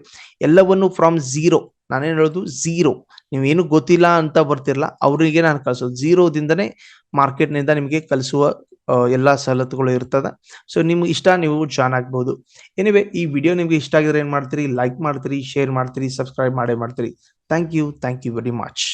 ಎಲ್ಲವನ್ನು ಫ್ರಮ್ ಝೀರೋ ನಾನೇನು ಹೇಳೋದು? ಝೀರೋ ನೀವೇನು ಗೊತ್ತಿಲ್ಲ ಅಂತ ಬರ್ತಿರಲ್ಲ. ಅವರಿಗೆ ನಾನು ಕಳಿಸೋದು. ಝೀರೋದಿಂದನೇ ಮಾರ್ಕೆಟ್ನಿಂದ ನಿಮಗೆ ಕಲಿಸುವ ಎಲ್ಲಾ ಸವಲತ್ತುಗಳು ಇರ್ತದೆ. ಸೊ ನಿಮ್ಗೆ ಇಷ್ಟ ನೀವು ಜಾಯ್ನ್ ಆಗ್ಬೋದು. ಎನಿವೆ ಈ ವಿಡಿಯೋ ನಿಮ್ಗೆ ಇಷ್ಟ ಆಗಿದ್ರೆ ಏನು ಮಾಡ್ತೀರಿ? ಲೈಕ್ ಮಾಡ್ತೀರಿ ಶೇರ್ ಮಾಡ್ತೀರಿ ಸಬ್ಸ್ಕ್ರೈಬ್ ಮಾಡೇ ಮಾಡ್ತೀರಿ. Thank you thank you very much